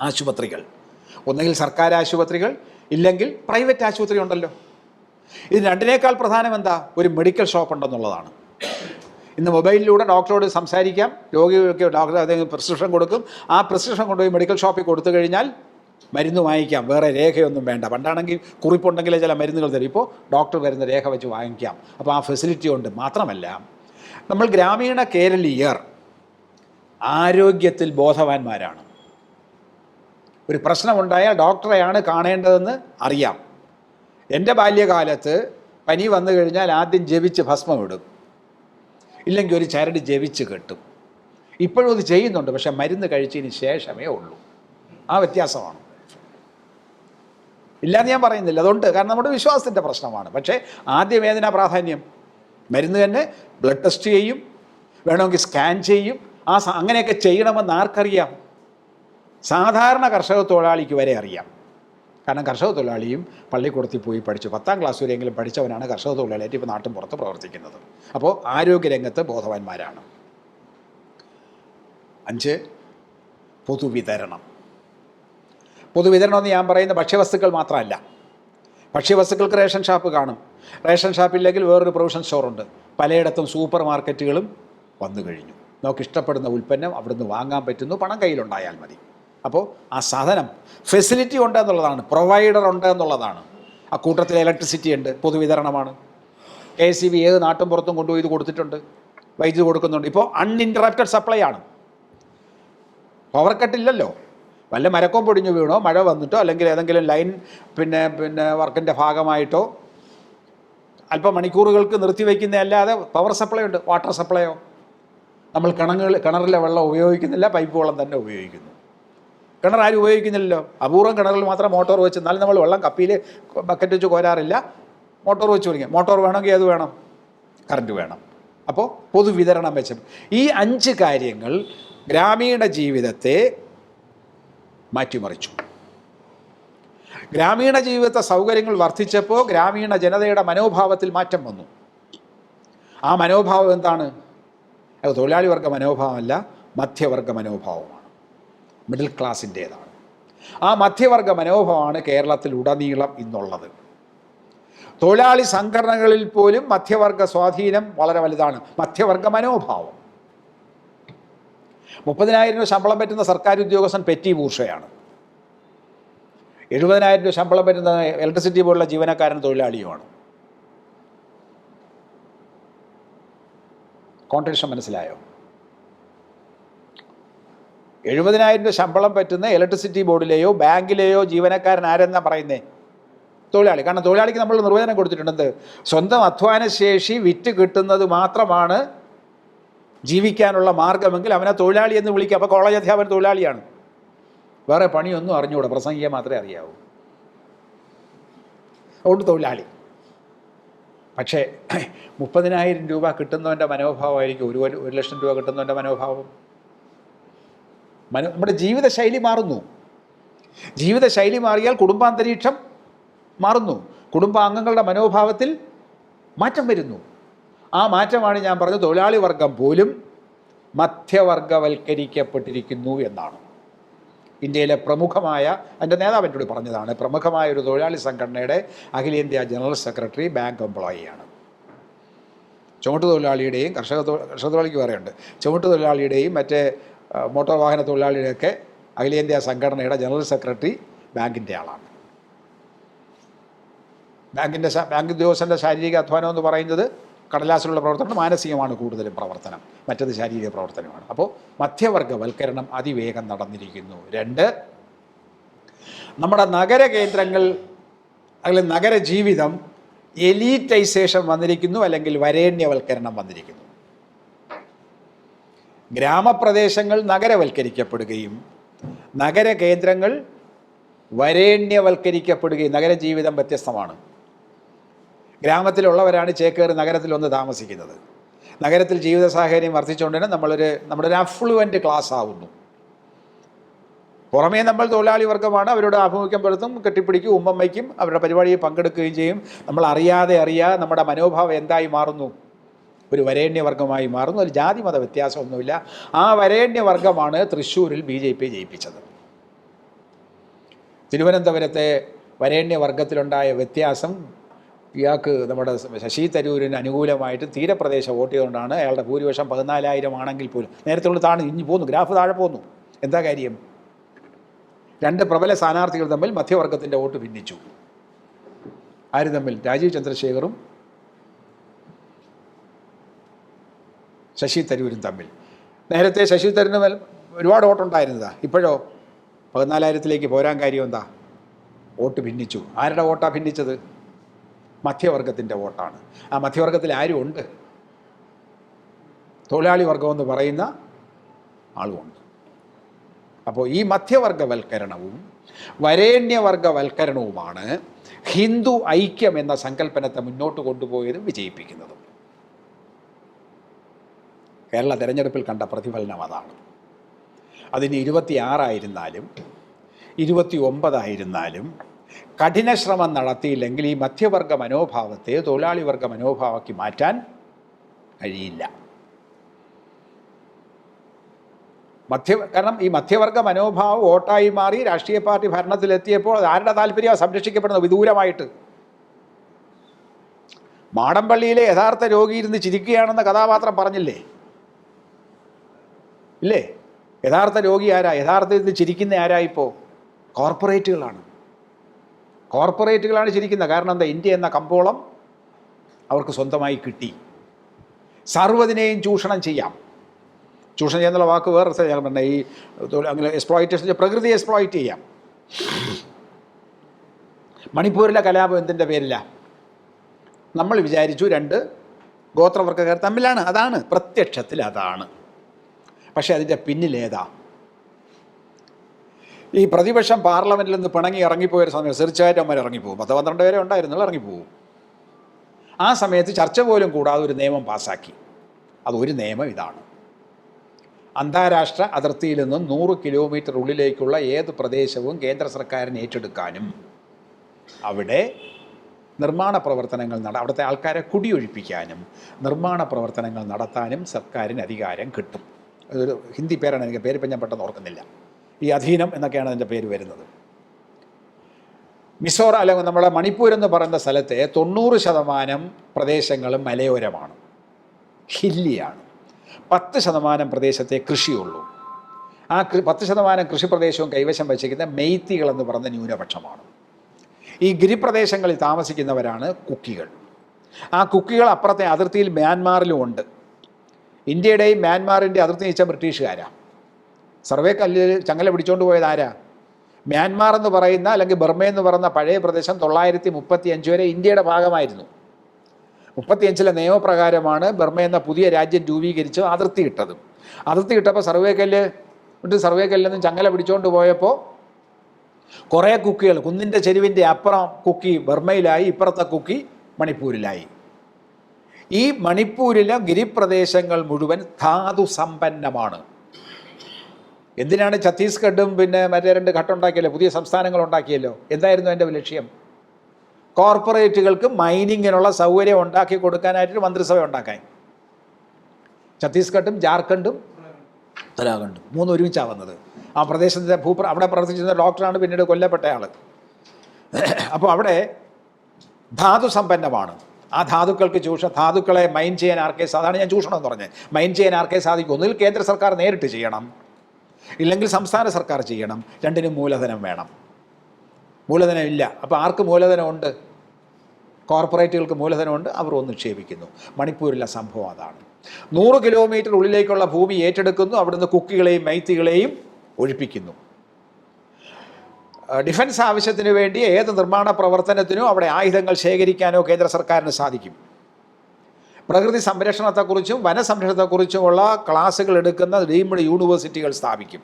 ആശുപത്രികൾ. ഒന്നുകിൽ സർക്കാർ ആശുപത്രികൾ ഇല്ലെങ്കിൽ പ്രൈവറ്റ് ആശുപത്രി ഉണ്ടല്ലോ. ഇത് രണ്ടിനേക്കാൾ പ്രധാനം എന്താ? ഒരു മെഡിക്കൽ ഷോപ്പ് ഉണ്ടെന്നുള്ളതാണ്. ഇന്ന് മൊബൈലിലൂടെ ഡോക്ടറോട് സംസാരിക്കാം. രോഗികൾക്ക് ഡോക്ടർ അദ്ദേഹം പ്രിസ്ക്രിപ്ഷൻ കൊടുക്കും. ആ പ്രിസ്ക്രിപ്ഷൻ കൊണ്ടുപോയി മെഡിക്കൽ ഷോപ്പിൽ കൊടുത്തു കഴിഞ്ഞാൽ മരുന്ന് വാങ്ങിക്കാം. വേറെ രേഖയൊന്നും വേണ്ട. പണ്ടാണെങ്കിൽ കുറിപ്പുണ്ടെങ്കിൽ ചില മരുന്നുകൾ തരും. ഇപ്പോൾ ഡോക്ടർ വരുന്ന രേഖ വെച്ച് വാങ്ങിക്കാം. അപ്പോൾ ആ ഫെസിലിറ്റി ഉണ്ട്. മാത്രമല്ല നമ്മൾ ഗ്രാമീണ കേരളീയർ ആരോഗ്യത്തിൽ ബോധവാന്മാരാണ്. ഒരു പ്രശ്നമുണ്ടായാൽ ഡോക്ടറെയാണ് കാണേണ്ടതെന്ന് അറിയാം. എന്റെ ബാല്യകാലത്ത് പനി വന്നു കഴിഞ്ഞാൽ ആദ്യം ജപിച്ച് ഭസ്മമിടും ഇല്ലെങ്കിൽ ഒരു ചരട് ജപിച്ച് കെട്ടും. ഇപ്പോഴും അത് ചെയ്യുന്നുണ്ട് പക്ഷെ മരുന്ന് കഴിച്ചതിന് ശേഷമേ ഉള്ളൂ. ആ വ്യത്യാസമാണ്. ഇല്ലാന്ന് ഞാൻ പറയുന്നില്ല. അതുകൊണ്ട് കാരണം നമ്മുടെ വിശ്വാസത്തിന്റെ പ്രശ്നമാണ്. പക്ഷേ ആദ്യം ഏതിനാ പ്രാധാന്യം? മരുന്ന് തന്നെ ബ്ലഡ് ടെസ്റ്റ് ചെയ്യും വേണമെങ്കിൽ സ്കാൻ ചെയ്യും. ആ അങ്ങനെയൊക്കെ ചെയ്യണമെന്ന് ആർക്കറിയാം? സാധാരണ കർഷക തൊഴിലാളിക്ക് വരെ അറിയാം. കാരണം കർഷക തൊഴിലാളിയും പള്ളിക്കൂടത്തിൽ പോയി പഠിച്ചു. പത്താം ക്ലാസ് വരെയെങ്കിലും പഠിച്ചവനാണ് കർഷക തൊഴിലാളിയായിട്ട് ഇപ്പോൾ നാട്ടിൻ പുറത്ത് പ്രവർത്തിക്കുന്നത്. അപ്പോൾ ആരോഗ്യരംഗത്ത് ബോധവാന്മാരാണ്. അഞ്ച് പൊതുവിതരണം. പൊതുവിതരണം എന്ന് ഞാൻ പറയുന്ന ഭക്ഷ്യവസ്തുക്കൾ മാത്രമല്ല. ഭക്ഷ്യവസ്തുക്കൾക്ക് റേഷൻ ഷാപ്പ് കാണും. റേഷൻ ഷാപ്പില്ലെങ്കിൽ വേറൊരു പ്രൊവിഷൻ സ്റ്റോറുണ്ട്. പലയിടത്തും സൂപ്പർ മാർക്കറ്റുകളും വന്നു കഴിഞ്ഞു. നമുക്ക് ഇഷ്ടപ്പെടുന്ന ഉൽപ്പന്നം അവിടുന്ന് വാങ്ങാൻ പറ്റുന്നു. പണം കയ്യിലുണ്ടായാൽ മതി. അപ്പോൾ ആ സാധനം ഫെസിലിറ്റി ഉണ്ട് എന്നുള്ളതാണ് പ്രൊവൈഡർ ഉണ്ട് എന്നുള്ളതാണ് ആ കൂട്ടത്തിൽ ഇലക്ട്രിസിറ്റി ഉണ്ട് പൊതുവിതരണമാണ്. കെ എസ് സി ബി ഏത് നാട്ടും പുറത്തും കൊണ്ടുപോയി ഇത് കൊടുത്തിട്ടുണ്ട് വൈദ്യുതി കൊടുക്കുന്നുണ്ട്. ഇപ്പോൾ അൺഇന്ററപ്റ്റഡ് സപ്ലൈ ആണ്. പവർ കട്ട് ഇല്ലല്ലോ. വല്ല മരക്കം പൊടിഞ്ഞു വീണോ മഴ വന്നിട്ടോ അല്ലെങ്കിൽ ഏതെങ്കിലും ലൈൻ പിന്നെ പിന്നെ വർക്കിന്റെ ഭാഗമായിട്ടോ അല്പം മണിക്കൂറുകൾക്ക് നിർത്തിവെക്കുന്ന അല്ലാതെ പവർ സപ്ലൈ ഉണ്ട് വാട്ടർ സപ്ലൈയോ നമ്മൾ കിണങ്ങൾ കിണറിലെ വെള്ളം ഉപയോഗിക്കുന്നില്ല പൈപ്പ് വെള്ളം തന്നെ ഉപയോഗിക്കുന്നു. കിണർ ആരും ഉപയോഗിക്കുന്നില്ലല്ലോ. അപൂർവം കിണറിൽ മാത്രം മോട്ടോർ വെച്ച് എന്നാലും നമ്മൾ വെള്ളം കപ്പിയിൽ ബക്കറ്റ് വെച്ച് കോരാറില്ല. മോട്ടോർ വെച്ച് കുടിക്കാം. മോട്ടോർ വേണമെങ്കിൽ ഏത് വേണം. കറണ്ട് വേണം. അപ്പോൾ പൊതുവിതരണം വെച്ച. ഈ അഞ്ച് കാര്യങ്ങൾ ഗ്രാമീണ ജീവിതത്തെ മാറ്റിമറിച്ചു. ഗ്രാമീണ ജീവിത സൗകര്യങ്ങൾ വർദ്ധിച്ചപ്പോൾ ഗ്രാമീണ ജനതയുടെ മനോഭാവത്തിൽ മാറ്റം വന്നു. ആ മനോഭാവം എന്താണ്? അത് തൊഴിലാളി വർഗ മനോഭാവമല്ല മധ്യവർഗ മനോഭാവമാണ്. മിഡിൽ ക്ലാസ്സിന്റേതാണ്. ആ മധ്യവർഗ മനോഭാവമാണ് കേരളത്തിൽ ഉടനീളം ഇന്നുള്ളത്. തൊഴിലാളി സംഘടനകളിൽ പോലും മധ്യവർഗ സ്വാധീനം വളരെ വലുതാണ്. മധ്യവർഗ മനോഭാവം. മുപ്പതിനായിരം രൂപ ശമ്പളം പറ്റുന്ന സർക്കാർ ഉദ്യോഗസ്ഥൻ പെറ്റി ബൂർഷയാണ്. എഴുപതിനായിരം രൂപ ശമ്പളം പറ്റുന്ന ഇലക്ട്രിസിറ്റി ബോർഡിലെ ജീവനക്കാരൻ തൊഴിലാളിയുമാണ്. കോൺട്രഡിക്ഷൻ മനസ്സിലായോ? എഴുപതിനായിരം രൂപ ശമ്പളം പറ്റുന്ന ഇലക്ട്രിസിറ്റി ബോർഡിലെയോ ബാങ്കിലെയോ ജീവനക്കാരൻ ആരെന്നാ പറയുന്നേ? തൊഴിലാളി. കാരണം തൊഴിലാളിക്ക് നമ്മൾ നിർവചനം കൊടുത്തിട്ടുണ്ട്. സ്വന്തം അധ്വാനശേഷി വിറ്റ് കിട്ടുന്നത് മാത്രമാണ് ജീവിക്കാനുള്ള മാർഗമെങ്കിൽ അവനെ തൊഴിലാളി എന്ന് വിളിക്കുക. അപ്പോൾ കോളേജ് അധ്യാപകൻ തൊഴിലാളിയാണ്. വേറെ പണിയൊന്നും അറിഞ്ഞുകൂടെ പ്രസംഗിക്കാൻ മാത്രമേ അറിയാവൂ. അതുകൊണ്ട് തൊഴിലാളി. പക്ഷേ മുപ്പതിനായിരം രൂപ കിട്ടുന്നവന്റെ മനോഭാവമായിരിക്കും. ഒരു ഒരു- ലക്ഷം രൂപ കിട്ടുന്നവന്റെ മനോഭാവം. മനോ നമ്മുടെ ജീവിതശൈലി മാറുന്നു. ജീവിതശൈലി മാറിയാൽ കുടുംബാന്തരീക്ഷം മാറുന്നു. കുടുംബാംഗങ്ങളുടെ മനോഭാവത്തിൽ മാറ്റം വരുന്നു. ആ മാറ്റമാണ് ഞാൻ പറഞ്ഞത് തൊഴിലാളി വർഗം പോലും മധ്യവർഗവൽക്കരിക്കപ്പെട്ടിരിക്കുന്നു എന്നാണ്. ഇന്ത്യയിലെ പ്രമുഖമായ എന്റെ നേതാവ് എന്നോട് പറഞ്ഞതാണ് പ്രമുഖമായ ഒരു തൊഴിലാളി സംഘടനയുടെ അഖിലേന്ത്യാ ജനറൽ സെക്രട്ടറി ബാങ്ക് എംപ്ലോയിയാണ്. ചുമട്ട് തൊഴിലാളിയുടെയും കർഷക കർഷക തൊഴിലാളിക്ക് വേറെയുണ്ട്. ചുമട്ട് തൊഴിലാളിയുടെയും മറ്റേ മോട്ടോർ വാഹന തൊഴിലാളിയുടെയൊക്കെ അഖിലേന്ത്യാ സംഘടനയുടെ ജനറൽ സെക്രട്ടറി ബാങ്കിന്റെ ആളാണ്. ബാങ്കിന്റെ ബാങ്ക് ഉദ്യോഗസ്ഥന്റെ ശാരീരിക അധ്വാനം എന്ന് പറയുന്നത് കടലാസിലുള്ള പ്രവർത്തനം മാനസികമാണ് കൂടുതലും പ്രവർത്തനം. മറ്റത് ശാരീരിക പ്രവർത്തനമാണ്. അപ്പോൾ മധ്യവർഗവൽക്കരണം അതിവേഗം നടന്നിരിക്കുന്നു. രണ്ട് നമ്മുടെ നഗര കേന്ദ്രങ്ങൾ അല്ലെങ്കിൽ നഗര ജീവിതം എലീറ്റൈസേഷൻ വന്നിരിക്കുന്നു അല്ലെങ്കിൽ വരേണ്യവൽക്കരണം വന്നിരിക്കുന്നു. ഗ്രാമപ്രദേശങ്ങൾ നഗരവൽക്കരിക്കപ്പെടുകയും നഗര കേന്ദ്രങ്ങൾ വരേണ്യവൽക്കരിക്കപ്പെടുകയും നഗരജീവിതം വ്യത്യസ്തമാണ്. ഗ്രാമത്തിലുള്ളവരാണ് ചേക്കേറി നഗരത്തിൽ ഒന്ന് താമസിക്കുന്നത്. നഗരത്തിൽ ജീവിത സാഹചര്യം വർദ്ധിച്ചുകൊണ്ട് തന്നെ നമ്മളൊരു നമ്മുടെ ഒരു അഫ്ലുവന്റ് ക്ലാസ് ആവുന്നു. പുറമേ നമ്മൾ തൊഴിലാളി വർഗമാണ് അവരോട് ആഭിമുഖ്യം പുലർത്തും കെട്ടിപ്പിടിക്കും ഉമ്മമ്മയ്ക്കും അവരുടെ പരിപാടിയിൽ പങ്കെടുക്കുകയും ചെയ്യും. നമ്മൾ അറിയാതെ അറിയാതെ നമ്മുടെ മനോഭാവം എന്തായി മാറുന്നു? ഒരു വരേണ്യവർഗമായി മാറുന്നു. ഒരു ജാതി മത വ്യത്യാസമൊന്നുമില്ല. ആ വരേണ്യവർഗമാണ് തൃശ്ശൂരിൽ ബി ജെ പി ജയിപ്പിച്ചത്. തിരുവനന്തപുരത്തെ വരേണ്യവർഗത്തിലുണ്ടായ വ്യത്യാസം ഇയാൾക്ക് നമ്മുടെ ശശി തരൂരിന് അനുകൂലമായിട്ട് തീരപ്രദേശം വോട്ട് ചെയ്തുകൊണ്ടാണ് അയാളുടെ ഭൂരിപക്ഷം പതിനാലായിരം ആണെങ്കിൽ പോലും. നേരത്തെ ഉള്ള താഴെ ഇഞ്ഞു പോന്നു ഗ്രാഫ് താഴെ പോന്നു. എന്താ കാര്യം? രണ്ട് പ്രബല സ്ഥാനാർത്ഥികൾ തമ്മിൽ മധ്യവർഗത്തിന്റെ വോട്ട് ഭിന്നിച്ചു. ആര് തമ്മിൽ? രാജീവ് ചന്ദ്രശേഖറും ശശി തരൂരും തമ്മിൽ. നേരത്തെ ശശി തരൂരിന് ഒരുപാട് വോട്ടുണ്ടായിരുന്നതാ. ഇപ്പോഴോ? പതിനാലായിരത്തിലേക്ക് പോരാൻ കാര്യം എന്താ? വോട്ട് ഭിന്നിച്ചു. ആരുടെ വോട്ടാണ് ഭിന്നിച്ചത്? മധ്യവർഗത്തിന്റെ വോട്ടാണ്. ആ മധ്യവർഗത്തിൽ ആരും ഉണ്ട്. തൊഴിലാളി വർഗമെന്ന് പറയുന്ന ആളുമുണ്ട്. അപ്പോൾ ഈ മധ്യവർഗവൽക്കരണവും വരേണ്യവർഗവൽക്കരണവുമാണ് ഹിന്ദു ഐക്യം എന്ന സങ്കല്പനത്തെ മുന്നോട്ട് കൊണ്ടുപോയതും വിജയിപ്പിക്കുന്നതും. കേരള തെരഞ്ഞെടുപ്പിൽ കണ്ട പ്രതിഫലനം അതാണ്. അതിന് ഇരുപത്തിയാറായിരുന്നാലും ഇരുപത്തി ഒമ്പതായിരുന്നാലും കഠിന ശ്രമം നടത്തിയില്ലെങ്കിൽ ഈ മധ്യവർഗ മനോഭാവത്തെ തൊഴിലാളി വർഗ മനോഭാവമാക്കി മാറ്റാൻ കഴിയില്ല. മധ്യ കാരണം ഈ മധ്യവർഗ മനോഭാവം വോട്ടായി മാറി രാഷ്ട്രീയ പാർട്ടി ഭരണത്തിലെത്തിയപ്പോൾ അത് ആരുടെ താല്പര്യമാണ് സംരക്ഷിക്കപ്പെടുന്നത് വിദൂരമായിട്ട്. മാടമ്പള്ളിയിലെ യഥാർത്ഥ രോഗി ഇരുന്ന് ചിരിക്കുകയാണെന്ന കഥാപാത്രം പറഞ്ഞില്ലേ? ഇല്ലേ? യഥാർത്ഥ രോഗി ആരാ? യഥാർത്ഥത്തിൽ ചിരിക്കുന്ന ആരാ ഇപ്പോൾ കോർപ്പറേറ്റുകളാണ്. കോർപ്പറേറ്റുകളാണ് ചിരിക്കുന്നത്. കാരണം എന്താ? ഇന്ത്യ എന്ന കമ്പോളം അവർക്ക് സ്വന്തമായി കിട്ടി. സർവതിനെയും ചൂഷണം ചെയ്യാം. ചൂഷണം ചെയ്യുന്നുള്ള വാക്ക് വേറെ ഞാൻ പറഞ്ഞ ഈ അങ്ങനെ എക്സ്പ്ലോയിറ്റേഷൻ പ്രകൃതി എക്സ്പ്ലോയിറ്റ് ചെയ്യാം. മണിപ്പൂരിലെ കലാപം എന്തിന്റെ പേരില്ല നമ്മൾ വിചാരിച്ചു രണ്ട് ഗോത്രവർഗക്കാർ തമ്മിലാണ്. അതാണ്. പ്രത്യക്ഷത്തിൽ അതാണ്. പക്ഷേ അതിന്റെ പിന്നിലേതാ ഈ പ്രതിപക്ഷം പാർലമെന്റിൽ നിന്ന് പിണങ്ങി ഇറങ്ങിപ്പോയൊരു സമയം തീർച്ചയായിട്ടും അവന്മാർ ഇറങ്ങിപ്പോകും. പത്ത് പന്ത്രണ്ട് പേരെ ഉണ്ടായിരുന്നു ഇറങ്ങിപ്പോകും. ആ സമയത്ത് ചർച്ച പോലും കൂടാതെ ഒരു നിയമം പാസ്സാക്കി അതൊരു നിയമം ഇതാണ്. അന്താരാഷ്ട്ര അതിർത്തിയിൽ നിന്നും നൂറ് കിലോമീറ്റർ ഉള്ളിലേക്കുള്ള ഏത് പ്രദേശവും കേന്ദ്ര സർക്കാരിന് ഏറ്റെടുക്കാനും അവിടെ നിർമ്മാണ പ്രവർത്തനങ്ങൾ നട അവിടുത്തെ ആൾക്കാരെ കുടിയൊഴിപ്പിക്കാനും നിർമ്മാണ പ്രവർത്തനങ്ങൾ നടത്താനും സർക്കാരിന് അധികാരം കിട്ടും. അതൊരു ഹിന്ദി പേരാണ് എനിക്ക് പേര് ഇപ്പം ഞാൻ പെട്ടെന്ന് ഓർക്കുന്നില്ല. ഈ അധീനം എന്നൊക്കെയാണ് അതിന്റെ പേര് വരുന്നത്. മിസോറ അല്ലെങ്കിൽ നമ്മുടെ മണിപ്പൂർ എന്ന് പറയുന്ന സ്ഥലത്തെ തൊണ്ണൂറ് ശതമാനം പ്രദേശങ്ങളും മലയോരമാണ്. ഹില്ലിയാണ്. പത്ത് ശതമാനം പ്രദേശത്തെ കൃഷിയുള്ളൂ. ആ പത്ത് ശതമാനം കൃഷി പ്രദേശവും കൈവശം വച്ചിരിക്കുന്ന മെയ്ത്തികൾ എന്ന് പറയുന്ന ന്യൂനപക്ഷമാണ്. ഈ ഗിരിപ്രദേശങ്ങളിൽ താമസിക്കുന്നവരാണ് കുക്കികൾ. ആ കുക്കികൾ അപ്പുറത്തെ അതിർത്തിയിൽ മ്യാൻമാറിലും ഉണ്ട്. ഇന്ത്യയുടെയും മ്യാൻമാറിന്റെ അതിർത്തി നീച്ച ബ്രിട്ടീഷുകാരാണ് സർവേ കല്ലിൽ ചങ്ങല പിടിച്ചുകൊണ്ട് പോയത് ആരാ? മ്യാൻമാർ എന്ന് പറയുന്ന അല്ലെങ്കിൽ ബർമ എന്ന് പറയുന്ന പഴയ പ്രദേശം തൊള്ളായിരത്തി മുപ്പത്തി അഞ്ച് വരെ ഇന്ത്യയുടെ ഭാഗമായിരുന്നു. മുപ്പത്തിയഞ്ചിലെ നിയമപ്രകാരമാണ് ബർമ എന്ന പുതിയ രാജ്യം രൂപീകരിച്ച് അതിർത്തി ഇട്ടത്. അതിർത്തി ഇട്ടപ്പോൾ സർവേ കല്ല് ഇട്ട് സർവേ കല്ലിൽ നിന്ന് ചങ്ങല പിടിച്ചുകൊണ്ട് പോയപ്പോൾ കുറേ കുക്കികൾ കുന്നിന്റെ ചെരുവിന്റെ അപ്പുറം കുക്കി ബർമയിലായി ഇപ്പുറത്തെ കുക്കി മണിപ്പൂരിലായി. ഈ മണിപ്പൂരിലെ ഗിരിപ്രദേശങ്ങൾ മുഴുവൻ ധാതു സമ്പന്നമാണ്. എന്തിനാണ് ഛത്തീസ്ഗഡും പിന്നെ മറ്റേ രണ്ട് ഘട്ടം ഉണ്ടാക്കിയല്ലോ? പുതിയ സംസ്ഥാനങ്ങൾ ഉണ്ടാക്കിയല്ലോ? എന്തായിരുന്നു എന്റെ ലക്ഷ്യം? കോർപ്പറേറ്റുകൾക്ക് മൈനിങ്ങിനുള്ള സൗകര്യം ഉണ്ടാക്കി കൊടുക്കാനായിട്ട് മന്ത്രിസഭ ഉണ്ടാക്കാൻ. ഛത്തീസ്ഗഡും ജാർഖണ്ഡും ഉത്തരാഖണ്ഡും മൂന്ന് ഒരുമിച്ചാണ് വന്നത് ആ പ്രദേശത്തെ ഭൂപ്ര അവിടെ പ്രവർത്തിച്ചിരുന്ന ഡോക്ടറാണ് പിന്നീട് കൊല്ലപ്പെട്ട ആൾ അപ്പോൾ അവിടെ ധാതു സമ്പന്നമാണ്. ആ ധാതുക്കൾക്ക് ചൂഷ ധാതുക്കളെ മൈൻ ചെയ്യാൻ ആർക്കേ സാധാരണ ഞാൻ ചൂഷണം എന്ന് പറഞ്ഞത്. മൈൻ ചെയ്യാൻ ആർക്കേ സാധിക്കും? ഒന്നിൽ കേന്ദ്ര സർക്കാർ നേരിട്ട് ചെയ്യണം. ഇല്ലെങ്കിൽ സംസ്ഥാന സർക്കാർ ചെയ്യണം. രണ്ടിനും മൂലധനം വേണം. മൂലധനം ഇല്ല. അപ്പോൾ ആർക്ക് മൂലധനമുണ്ട്? കോർപ്പറേറ്റുകൾക്ക് മൂലധനമുണ്ട്. അവർ ഒന്ന് നിക്ഷേപിക്കുന്നു മണിപ്പൂരിലെ സംഭവം അതാണ്. നൂറ് കിലോമീറ്റർ ഉള്ളിലേക്കുള്ള ഭൂമി ഏറ്റെടുക്കുന്നു. അവിടുന്ന് കുക്കികളെയും മൈത്തികളെയും ഒഴിപ്പിക്കുന്നു. ഡിഫൻസ് ആവശ്യത്തിന് വേണ്ടി ഏത് നിർമ്മാണ പ്രവർത്തനത്തിനും അവിടെ ആയുധങ്ങൾ ശേഖരിക്കാനോ കേന്ദ്ര സർക്കാരിന് സാധിക്കും. പ്രകൃതി സംരക്ഷണത്തെക്കുറിച്ചും വനസംരക്ഷണത്തെക്കുറിച്ചുമുള്ള ക്ലാസ്സുകൾ എടുക്കുന്ന ഡീംഡ് യൂണിവേഴ്സിറ്റികൾ സ്ഥാപിക്കും.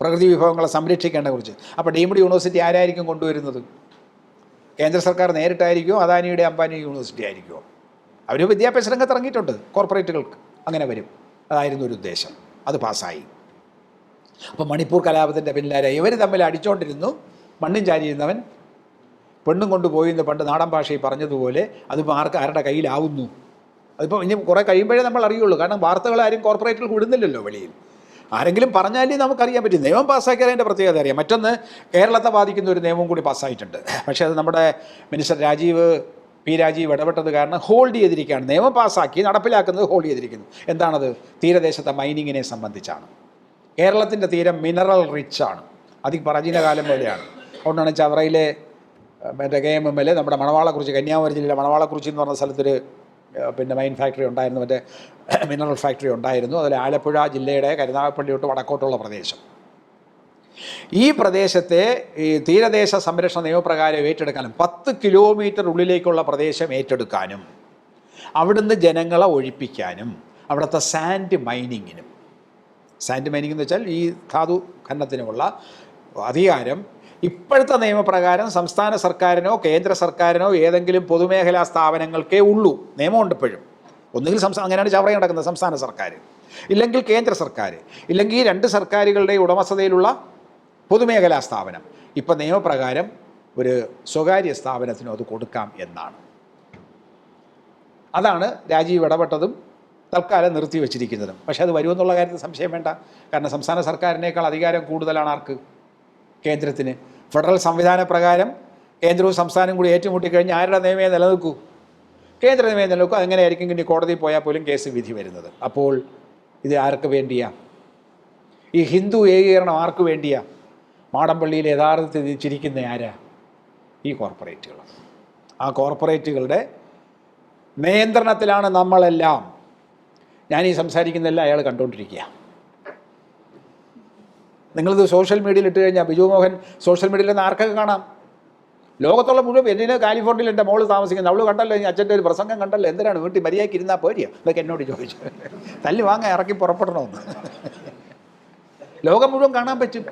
പ്രകൃതി വിഭവങ്ങളെ സംരക്ഷിക്കേണ്ട കുറിച്ച് അപ്പോൾ ഡീംഡ് യൂണിവേഴ്സിറ്റി ആരായിരിക്കും കൊണ്ടുവരുന്നത്? കേന്ദ്ര സർക്കാർ നേരിട്ടായിരിക്കുമോ? അദാനിയുടെ അംബാനി യൂണിവേഴ്സിറ്റി ആയിരിക്കുമോ? അവർ വിദ്യാഭ്യാസ രംഗത്ത് ഇറങ്ങിയിട്ടുണ്ട്. കോർപ്പറേറ്റുകൾക്ക് അങ്ങനെ വരും. അതായിരുന്നു ഒരു ഉദ്ദേശം. അത് പാസ്സായി. അപ്പോൾ മണിപ്പൂർ കലാപത്തിന്റെ പിന്നിലായി ഇവർ തമ്മിൽ അടിച്ചുകൊണ്ടിരുന്നു മണ്ണും ചാരിയിരുന്നവൻ. പെണ്ണും കൊണ്ടുപോയി എന്ന് പണ്ട് നാടൻ ഭാഷയിൽ പറഞ്ഞതുപോലെ അതിപ്പോൾ ആർക്ക് ആരുടെ കയ്യിലാവുന്നു? അതിപ്പോൾ ഇനി കുറേ കഴിയുമ്പോഴേ നമ്മൾ അറിയുള്ളൂ. കാരണം വാർത്തകൾ ആരും കോർപ്പറേറ്റിൽ വിടുന്നില്ലല്ലോ വെളിയിൽ. ആരെങ്കിലും പറഞ്ഞാലേ നമുക്കറിയാൻ പറ്റും. നിയമം പാസ്സാക്കിയാൽ അതിന്റെ പ്രത്യേകത അറിയാം. മറ്റൊന്ന് കേരളത്തെ ബാധിക്കുന്ന ഒരു നിയമം കൂടി പാസ്സായിട്ടുണ്ട്. പക്ഷേ അത് നമ്മുടെ മിനിസ്റ്റർ രാജീവ് പി രാജീവ് ഇടപെട്ടത് കാരണം ഹോൾഡ് ചെയ്തിരിക്കുകയാണ്. നിയമം പാസ്സാക്കി നടപ്പിലാക്കുന്നത് ഹോൾഡ് ചെയ്തിരിക്കുന്നു. എന്താണത്? തീരദേശത്തെ മൈനിങ്ങിനെ സംബന്ധിച്ചാണ്. കേരളത്തിന്റെ തീരം മിനറൽ റിച്ച് ആണ്. അതിപ്രാചീന കാലം പോലെയാണ്. അതുകൊണ്ടാണ് ചവറയിലെ മറ്റേ കെ എം എം എൽ നമ്മുടെ മണവാളക്കുറിച്ച് കന്യാകുമാരി ജില്ലയിലെ മണവാളക്കുറിച്ചി എന്ന് പറഞ്ഞ സ്ഥലത്തൊരു പിന്നെ മൈൻ ഫാക്ടറി ഉണ്ടായിരുന്നു. മറ്റേ മിനറൽ ഫാക്ടറി ഉണ്ടായിരുന്നു. അതിൽ ആലപ്പുഴ ജില്ലയുടെ കരുനാഗപ്പള്ളി തൊട്ട് വടക്കോട്ടുള്ള പ്രദേശം. ഈ പ്രദേശത്തെ ഈ തീരദേശ സംരക്ഷണ നിയമപ്രകാരം ഏറ്റെടുക്കാനും പത്ത് കിലോമീറ്റർ ഉള്ളിലേക്കുള്ള പ്രദേശം ഏറ്റെടുക്കാനും അവിടുന്ന് ജനങ്ങളെ ഒഴിപ്പിക്കാനും അവിടുത്തെ സാൻഡ് മൈനിങ്ങിനും സാൻഡ് മൈനിങ് എന്ന് വെച്ചാൽ ഈ ധാതു ഖനനത്തിനുമുള്ള അധികാരം. ഇപ്പോഴത്തെ നിയമപ്രകാരം സംസ്ഥാന സർക്കാരിനോ കേന്ദ്ര സർക്കാരിനോ ഏതെങ്കിലും പൊതുമേഖലാ സ്ഥാപനങ്ങൾക്കേ ഉള്ളൂ. നിയമമുണ്ട് ഇപ്പോഴും. ഒന്നുകിൽ സംസ്ഥാന അങ്ങനെയാണ് ചവറ നടക്കുന്നത് സംസ്ഥാന സർക്കാർ. ഇല്ലെങ്കിൽ കേന്ദ്ര സർക്കാർ. ഇല്ലെങ്കിൽ രണ്ട് സർക്കാരുകളുടെ ഉടമസ്ഥതയിലുള്ള പൊതുമേഖലാ സ്ഥാപനം. ഇപ്പം നിയമപ്രകാരം ഒരു സ്വകാര്യ സ്ഥാപനത്തിനും അത് കൊടുക്കാം എന്നാണ്. അതാണ് രാജീവ് ഇടപെട്ടതും തൽക്കാലം നിർത്തിവെച്ചിരിക്കുന്നതും പക്ഷേ അത് വരുമെന്നുള്ള കാര്യത്തിൽ സംശയം വേണ്ട. കാരണം സംസ്ഥാന സർക്കാരിനേക്കാൾ അധികാരം കൂടുതലാണ് ആർക്ക്? കേന്ദ്രത്തിന്. ഫെഡറൽ സംവിധാന പ്രകാരം കേന്ദ്രവും സംസ്ഥാനവും കൂടി ഏറ്റുമുട്ടിക്കഴിഞ്ഞാൽ ആരുടെ നിയമമേ നിലനിൽക്കൂ? കേന്ദ്ര നിയമം നിലനിൽക്കും. അങ്ങനെയായിരിക്കും ഇനി കോടതിയിൽ പോയാൽ പോലും കേസ് വിധി വരുന്നത്. അപ്പോൾ ഇത് ആർക്ക് വേണ്ടിയാ? ഈ ഹിന്ദു ഏകീകരണം ആർക്ക് വേണ്ടിയാ? മാടമ്പള്ളിയിൽ യഥാർത്ഥത്തിൽ ചിരിക്കുന്ന ആരാ? ഈ കോർപ്പറേറ്റുകൾ. ആ കോർപ്പറേറ്റുകളുടെ നിയന്ത്രണത്തിലാണ് നമ്മളെല്ലാം. ഞാൻ ഈ സംസാരിക്കുന്നില്ല അയാൾ കണ്ടുകൊണ്ടിരിക്കുക നിങ്ങളിത് സോഷ്യൽ മീഡിയയിൽ ഇട്ട് കഴിഞ്ഞാൽ ബിജു മോഹൻ സോഷ്യൽ മീഡിയയിൽ നിന്ന് ആർക്കൊക്കെ കാണാം? ലോകത്തുള്ള മുഴുവൻ എന്നിന് കാലിഫോർണിയയിൽ എന്റെ മോൾ താമസിക്കുന്നത്. അവൾ കണ്ടല്ലോ ഈ അച്ഛന്റെ ഒരു പ്രസംഗം കണ്ടല്ലോ എന്തിനാണ് വീട്ടിൽ മര്യാദയ്ക്ക് ഇരുന്നാൽ പോരിയോ ഇതൊക്കെ എന്നോട് ചോദിച്ചു. തല്ലി വാങ്ങാൻ ഇറക്കി പുറപ്പെടണമെന്ന്. ലോകം മുഴുവൻ കാണാൻ പറ്റും.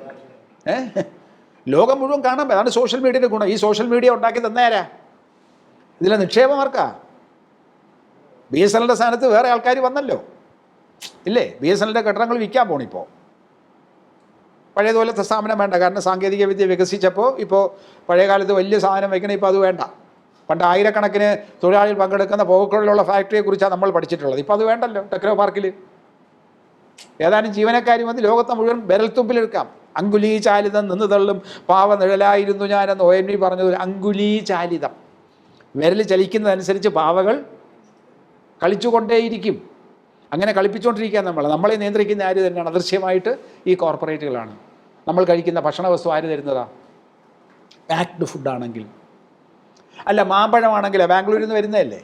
ലോകം മുഴുവൻ കാണാൻ അതാണ് സോഷ്യൽ മീഡിയയുടെ ഗുണം. ഈ സോഷ്യൽ മീഡിയ ഉണ്ടാക്കി തന്നേരാ ഇതിലെ നിക്ഷേപം ആർക്കാ ബി എസ് എല്ലിന്റെ സ്ഥാനത്ത് വേറെ ആൾക്കാർ വന്നല്ലോ. ഇല്ലേ? ബി എസ് എല്ലിന്റെ കെട്ടിടങ്ങൾ വിൽക്കാൻ പോണിപ്പോൾ പഴയതുപോലത്തെ സ്ഥാപനം വേണ്ട. കാരണം സാങ്കേതിക വിദ്യ വികസിച്ചപ്പോൾ ഇപ്പോൾ പഴയ കാലത്ത് വലിയ സാധനം വെക്കണം ഇപ്പോൾ അത് വേണ്ട. പണ്ട് ആയിരക്കണക്കിന് തൊഴിലാളികൾ പങ്കെടുക്കുന്ന പോക്കുകളിലുള്ള ഫാക്ടറിയെക്കുറിച്ചാണ് നമ്മൾ പഠിച്ചിട്ടുള്ളത്. ഇപ്പോൾ അത് വേണ്ടല്ലോ ടെക്നോ പാർക്കിൽ ഏതാനും ജീവനക്കാർ വന്ന് ലോകത്തെ മുഴുവൻ വിരൽത്തുമ്പിലെടുക്കാം. അങ്കുലീ ചാലിതം നിന്ന് തള്ളും. പാവ നിഴലായിരുന്നു ഞാനെന്ന് ഒ എൻ വി പറഞ്ഞതുപോലെ അങ്കുലീ ചാലിതം. വിരൽ ചലിക്കുന്നതനുസരിച്ച് പാവകൾ കളിച്ചുകൊണ്ടേയിരിക്കും. അങ്ങനെ കളിപ്പിച്ചുകൊണ്ടിരിക്കുക നമ്മൾ. നമ്മളെ നിയന്ത്രിക്കുന്ന ആര് തന്നെയാണ്? അദൃശ്യമായിട്ട് ഈ കോർപ്പറേറ്റുകളാണ്. നമ്മൾ കഴിക്കുന്ന ഭക്ഷണ വസ്തു ആര് തരുന്നതാ? പാക്ഡ് ഫുഡാണെങ്കിൽ അല്ല മാമ്പഴമാണെങ്കിൽ ബാംഗ്ലൂരിൽ നിന്ന് വരുന്നതല്ലേ?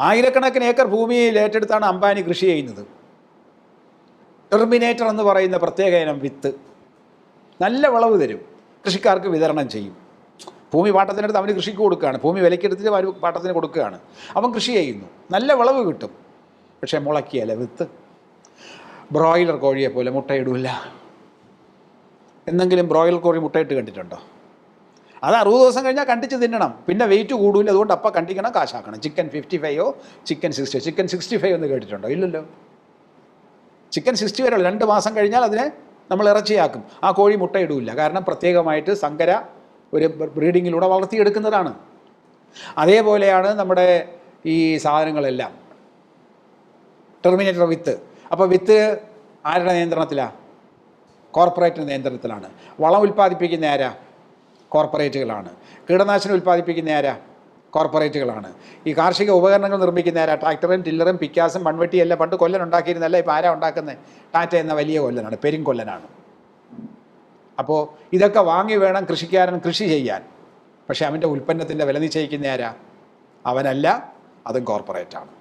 ആയിരക്കണക്കിന് ഏക്കർ ഭൂമിയിൽ ഏറ്റെടുത്താണ് അംബാനി കൃഷി ചെയ്യുന്നത്. ടെർമിനേറ്റർ എന്ന് പറയുന്ന പ്രത്യേക ഇനം വിത്ത്. നല്ല വിളവ് തരും. കൃഷിക്കാർക്ക് വിതരണം ചെയ്യും. ഭൂമി പാട്ടത്തിനെടുത്ത് അവന് കൃഷിക്ക് കൊടുക്കുകയാണ്. ഭൂമി വിലക്കെടുത്തിട്ട് അവർ പാട്ടത്തിന് കൊടുക്കുകയാണ്. അവൻ കൃഷി ചെയ്യുന്നു. നല്ല വിളവ് കിട്ടും. പക്ഷേ മുളക്കിയല്ല വിത്ത്? ബ്രോയിലർ കോഴിയെ പോലെ മുട്ടയിടില്ല എന്തെങ്കിലും ബ്രോയിലർ കോഴി മുട്ടയിട്ട് കണ്ടിട്ടുണ്ടോ? അത് അറുപത് ദിവസം കഴിഞ്ഞാൽ കണ്ടിച്ച് തിന്നണം. പിന്നെ വെയിറ്റ് കൂടില്ല അതുകൊണ്ട് അപ്പം കണ്ടിക്കണം കാശാക്കണം. Chicken fifty ഫൈവോ chicken sixty chicken sixty five എന്ന് കേട്ടിട്ടുണ്ടോ? ഇല്ലല്ലോ. ചിക്കൻ സിക്സ്റ്റി വരെ രണ്ട് മാസം കഴിഞ്ഞാൽ അതിനെ നമ്മൾ ഇറച്ചിയാക്കും. ആ കോഴി മുട്ടയിടില്ല കാരണം പ്രത്യേകമായിട്ട് സങ്കര ഒരു ബ്രീഡിങ്ങിലൂടെ വളർത്തിയെടുക്കുന്നതാണ്. അതേപോലെയാണ് നമ്മുടെ ഈ സാധനങ്ങളെല്ലാം. ടെർമിനേറ്റർ വിത്ത്. അപ്പോൾ വിത്ത് ആരുടെ നിയന്ത്രണത്തിലാണ് കോർപ്പറേറ്റ് നിയന്ത്രണത്തിലാണ്. വളം ഉൽപ്പാദിപ്പിക്കുന്ന ആരാ? കോർപ്പറേറ്റുകളാണ് കീടനാശിനി ഉൽപ്പാദിപ്പിക്കുന്ന ആരാ? കോർപ്പറേറ്റുകളാണ് ഈ കാർഷിക ഉപകരണങ്ങൾ നിർമ്മിക്കുന്ന ആരാ? ട്രാക്ടറും ടില്ലറും പിക്കാസും മൺവെട്ടിയും എല്ലാം പണ്ട് കൊല്ലൻ ഉണ്ടാക്കിയിരുന്നല്ല? ഇപ്പോൾ ആരാ ഉണ്ടാക്കുന്നത് ടാറ്റ എന്ന വലിയ കൊല്ലനാണ്. പെരുങ്കൊല്ലനാണ് അപ്പോൾ ഇതൊക്കെ വാങ്ങി വേണം കൃഷിക്കാരൻ കൃഷി ചെയ്യാൻ. പക്ഷേ അവന്റെ ഉൽപ്പന്നത്തിന്റെ വില നിശ്ചയിക്കുന്ന ആരാ? അവനല്ല അതും കോർപ്പറേറ്റാണ്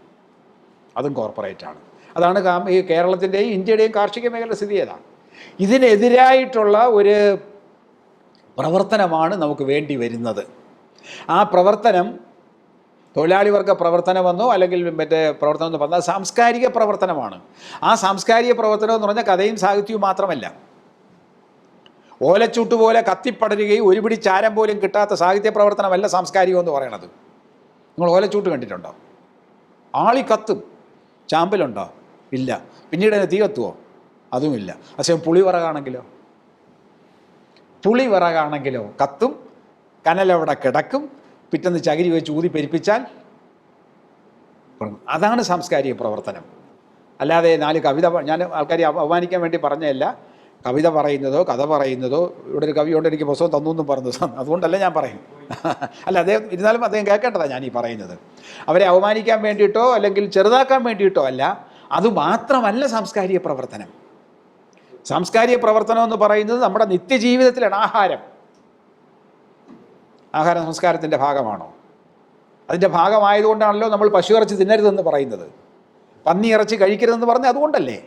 അതും കോർപ്പറേറ്റാണ് അതാണ് ഈ കേരളത്തിന്റെയും ഇന്ത്യയുടെയും കാർഷിക മേഖല സ്ഥിതി ഏതാണ് ഇതിനെതിരായിട്ടുള്ള ഒരു പ്രവർത്തനമാണ് നമുക്ക് വേണ്ടി വരുന്നത്. ആ പ്രവർത്തനം തൊഴിലാളി വർഗ പ്രവർത്തനമെന്നോ അല്ലെങ്കിൽ മറ്റേ പ്രവർത്തനം എന്ന് പറഞ്ഞാൽ സാംസ്കാരിക പ്രവർത്തനമാണ്. ആ സാംസ്കാരിക പ്രവർത്തനം എന്ന് പറഞ്ഞാൽ കഥയും സാഹിത്യവും മാത്രമല്ല. ഓലച്ചൂട്ട് പോലെ കത്തിപ്പടരുകയും ഒരുപിടി ചാരം പോലും കിട്ടാത്ത സാഹിത്യ പ്രവർത്തനമല്ല സാംസ്കാരികം എന്ന് പറയണത്. നിങ്ങൾ ഓലച്ചൂട്ട് കണ്ടിട്ടുണ്ടോ? ആളി കത്തും. ചാമ്പലുണ്ടോ? ഇല്ല. പിന്നീട് അതിന് തീ കത്തുവോ? അതുമില്ല പക്ഷേ പുളിവിറകാണെങ്കിലോ? പുളിവിറകാണെങ്കിലോ? കത്തും. കനലവിടെ കിടക്കും. പിറ്റന്ന് ചകിരി വെച്ച് ഊതി പെരിപ്പിച്ചാൽ അതാണ് സാംസ്കാരിക പ്രവർത്തനം. അല്ലാതെ നാല് കവിത ഞാൻ ആൾക്കാരെ അപമാനിക്കാൻ വേണ്ടി പറഞ്ഞതല്ല. കവിത പറയുന്നതോ കഥ പറയുന്നതോ ഇവിടെ ഒരു കവിയോണ്ട് എനിക്ക് പുസ്തകം തന്നു എന്നും പറഞ്ഞു. അതുകൊണ്ടല്ല ഞാൻ പറയും. അല്ല അദ്ദേഹം ഇരുന്നാലും അദ്ദേഹം കേൾക്കേണ്ടതാണ് ഞാൻ ഈ പറയുന്നത്. അവരെ അവമാനിക്കാൻ വേണ്ടിയിട്ടോ അല്ലെങ്കിൽ ചെറുതാക്കാൻ വേണ്ടിയിട്ടോ അല്ല അതുമാത്രമല്ല സാംസ്കാരിക പ്രവർത്തനം. സാംസ്കാരിക പ്രവർത്തനം എന്ന് പറയുന്നത് നമ്മുടെ നിത്യജീവിതത്തിലാണ് ആഹാരം. ആഹാര സംസ്കാരത്തിന്റെ ഭാഗമാണോ? അതിന്റെ ഭാഗമായതുകൊണ്ടാണല്ലോ നമ്മൾ പശു ഇറച്ചി തിന്നരുതെന്ന് പറയുന്നത്. പന്നി ഇറച്ചി കഴിക്കരുതെന്ന് പറഞ്ഞത് അതുകൊണ്ടല്ലേ?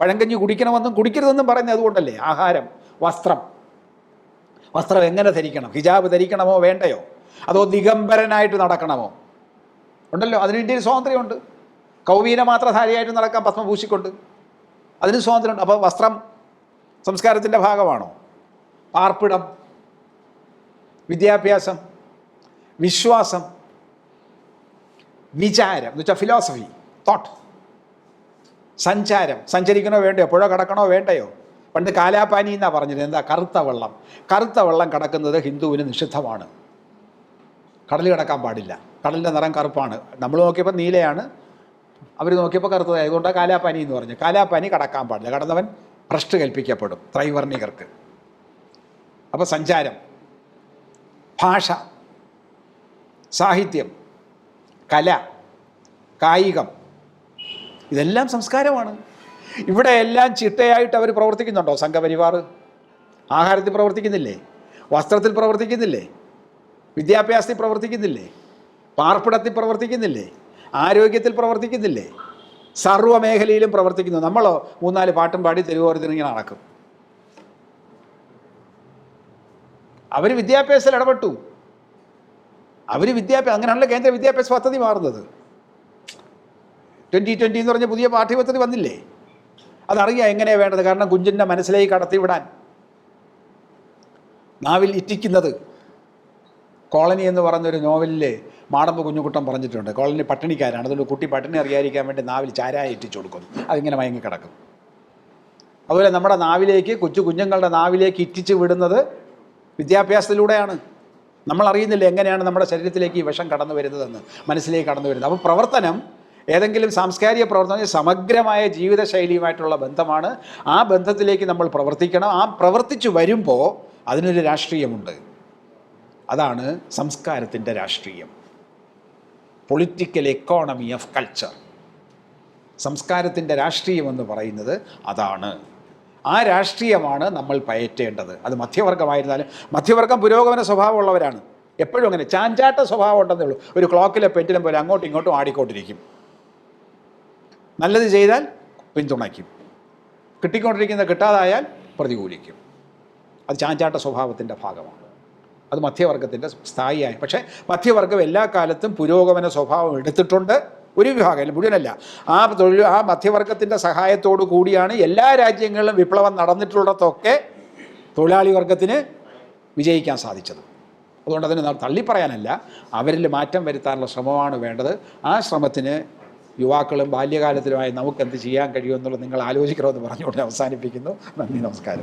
പഴങ്കഞ്ഞി കുടിക്കണമെന്നും കുടിക്കരുതെന്നും പറയുന്നത് അതുകൊണ്ടല്ലേ? ആഹാരം വസ്ത്രം. വസ്ത്രം എങ്ങനെ ധരിക്കണം? ഹിജാബ് ധരിക്കണമോ വേണ്ടയോ? അതോ ദിഗംബരനായിട്ട് നടക്കണമോ? ഉണ്ടല്ലോ അതിന് ഇന്ത്യയിൽ സ്വാതന്ത്ര്യമുണ്ട്. കൗവീന മാത്രധാരിയായിട്ട് നടക്കാൻ പത്മഭൂഷിക്കൊണ്ട് അതിന് സ്വാതന്ത്ര്യമുണ്ട്. അപ്പോൾ വസ്ത്രം സംസ്കാരത്തിന്റെ ഭാഗമാണോ? പാർപ്പിടം വിദ്യാഭ്യാസം വിശ്വാസം വിചാരം. എന്ന് വെച്ചാൽ ഫിലോസഫി തോട്ട് സഞ്ചാരം. സഞ്ചരിക്കണോ വേണ്ടയോ? പുഴ കടക്കണോ വേണ്ടയോ? പണ്ട് കാലാപാനി എന്നാണ് പറഞ്ഞത് എന്താ? കറുത്ത വെള്ളം. കറുത്ത വെള്ളം കടക്കുന്നത് ഹിന്ദുവിന് നിഷിദ്ധമാണ്. കടൽ കിടക്കാൻ പാടില്ല. കടലിന്റെ നിറം കറുപ്പാണ്. നമ്മൾ നോക്കിയപ്പോൾ നീലയാണ്. അവർ നോക്കിയപ്പോൾ കറുത്തതായതുകൊണ്ടാണ് കാലാപാനി എന്ന് പറഞ്ഞു കാലാപാനി കടക്കാൻ പാടില്ല. കടന്നവൻ ഭ്രഷ്ട് കൽപ്പിക്കപ്പെടും ത്രൈവർണികർക്ക് അപ്പോൾ സഞ്ചാരം. ഭാഷ. സാഹിത്യം. കല. കായികം. ഇതെല്ലാം സംസ്കാരമാണ്. ഇവിടെ എല്ലാം ചിട്ടയായിട്ട് അവർ പ്രവർത്തിക്കുന്നുണ്ടോ സംഘപരിവാർ? ആഹാരത്തിൽ പ്രവർത്തിക്കുന്നില്ലേ? വസ്ത്രത്തിൽ പ്രവർത്തിക്കുന്നില്ലേ? വിദ്യാഭ്യാസത്തിൽ പ്രവർത്തിക്കുന്നില്ലേ? പാർപ്പിടത്തിൽ പ്രവർത്തിക്കുന്നില്ലേ? ആരോഗ്യത്തിൽ പ്രവർത്തിക്കുന്നില്ലേ? സർവ മേഖലയിലും പ്രവർത്തിക്കുന്നു. നമ്മളോ മൂന്നാൽ പാട്ടും പാടി തെരുവോരത്തിന് ഇങ്ങനെ നടക്കും. അവർ വിദ്യാഭ്യാസത്തിൽ ഇടപെട്ടു. അവർ വിദ്യാഭ്യാസം അങ്ങനെയാണല്ലോ കേന്ദ്ര വിദ്യാഭ്യാസ പദ്ധതി മാറുന്നത്. ട്വന്റി ട്വന്റി എന്ന് പറഞ്ഞ പുതിയ പാഠ്യപദ്ധതി വന്നില്ലേ? അതറിയാം എങ്ങനെയാണ് വേണ്ടത്. കാരണം കുഞ്ചിന്റെ മനസ്സിലേക്ക് കടത്തിവിടാൻ. നാവിൽ ഇറ്റിക്കുന്നത് കോളനി എന്ന് പറഞ്ഞൊരു നോവലിൽ മാടമ്പ് കുഞ്ഞുകുട്ടം പറഞ്ഞിട്ടുണ്ട്. കോളനി പട്ടിണിക്കാരാണ്. അതുകൊണ്ട് കുട്ടി പട്ടിണി അറിയാതിരിക്കാൻ വേണ്ടി നാവിൽ ചാരായ ഇറ്റിച്ചു കൊടുക്കുന്നു. അതിങ്ങനെ മയങ്ങി കിടക്കും. അതുപോലെ നമ്മുടെ നാവിലേക്ക് കൊച്ചു കുഞ്ഞുങ്ങളുടെ നാവിലേക്ക് ഇറ്റിച്ച് വിടുന്നത് വിദ്യാഭ്യാസത്തിലൂടെയാണ്. നമ്മൾ അറിയുന്നില്ല എങ്ങനെയാണ് നമ്മുടെ ശരീരത്തിലേക്ക് ഈ വിഷം കടന്നു വരുന്നതെന്ന്? മനസ്സിലേക്ക് കടന്നു വരുന്നത്. അപ്പോൾ പ്രവർത്തനം ഏതെങ്കിലും സാംസ്കാരിക പ്രവർത്തനം സമഗ്രമായ ജീവിതശൈലിയുമായിട്ടുള്ള ബന്ധമാണ്. ആ ബന്ധത്തിലേക്ക് നമ്മൾ പ്രവർത്തിക്കണം. ആ പ്രവർത്തിച്ചു വരുമ്പോൾ അതിനൊരു രാഷ്ട്രീയമുണ്ട്. അതാണ് സംസ്കാരത്തിന്റെ രാഷ്ട്രീയം. പൊളിറ്റിക്കൽ എക്കോണമി ഓഫ് കൾച്ചർ സംസ്കാരത്തിന്റെ രാഷ്ട്രീയം എന്ന് പറയുന്നത് അതാണ്. ആ രാഷ്ട്രീയമാണ് നമ്മൾ പയറ്റേണ്ടത്. അത് മധ്യവർഗമായിരുന്നാലും മധ്യവർഗം പുരോഗമന സ്വഭാവമുള്ളവരാണ്. എപ്പോഴും അങ്ങനെ ചാഞ്ചാട്ട സ്വഭാവം ഉണ്ടെന്നേ ഉള്ളൂ. ഒരു ക്ലോക്കിലെ പെറ്റിലും പോലെ അങ്ങോട്ടും ഇങ്ങോട്ടും ആടിക്കൊണ്ടിരിക്കും. നല്ലത് ചെയ്താൽ പിന്തുണയ്ക്കും. കിട്ടിക്കൊണ്ടിരിക്കുന്ന കിട്ടാതായാൽ പ്രതികൂലിക്കും. അത് ചാഞ്ചാട്ട സ്വഭാവത്തിന്റെ ഭാഗമാണ്. അത് മധ്യവർഗത്തിന്റെ സ്ഥായിയായി. പക്ഷേ മധ്യവർഗം എല്ലാ കാലത്തും പുരോഗമന സ്വഭാവം എടുത്തിട്ടുണ്ട്. ഒരു വിഭാഗം അല്ല മുഴുവനല്ല. ആ തൊഴിൽ ആ മധ്യവർഗത്തിന്റെ സഹായത്തോടു കൂടിയാണ് എല്ലാ രാജ്യങ്ങളിലും വിപ്ലവം നടന്നിട്ടുള്ളിടത്തൊക്കെ തൊഴിലാളി വർഗത്തിന് വിജയിക്കാൻ സാധിച്ചത്. അതുകൊണ്ട് അതിന് തള്ളിപ്പറയാനല്ല അവരിൽ മാറ്റം വരുത്താനുള്ള ശ്രമമാണ് വേണ്ടത്. ആ ശ്രമത്തിന് യുവാക്കളും ബാല്യകാലത്തിലുമായി നമുക്കെന്ത് ചെയ്യാൻ കഴിയുമെന്നുള്ളത് നിങ്ങൾ ആലോചിക്കണമെന്ന് പറഞ്ഞുകൊണ്ട് അവസാനിപ്പിക്കുന്നു. നന്ദി നമസ്കാരം.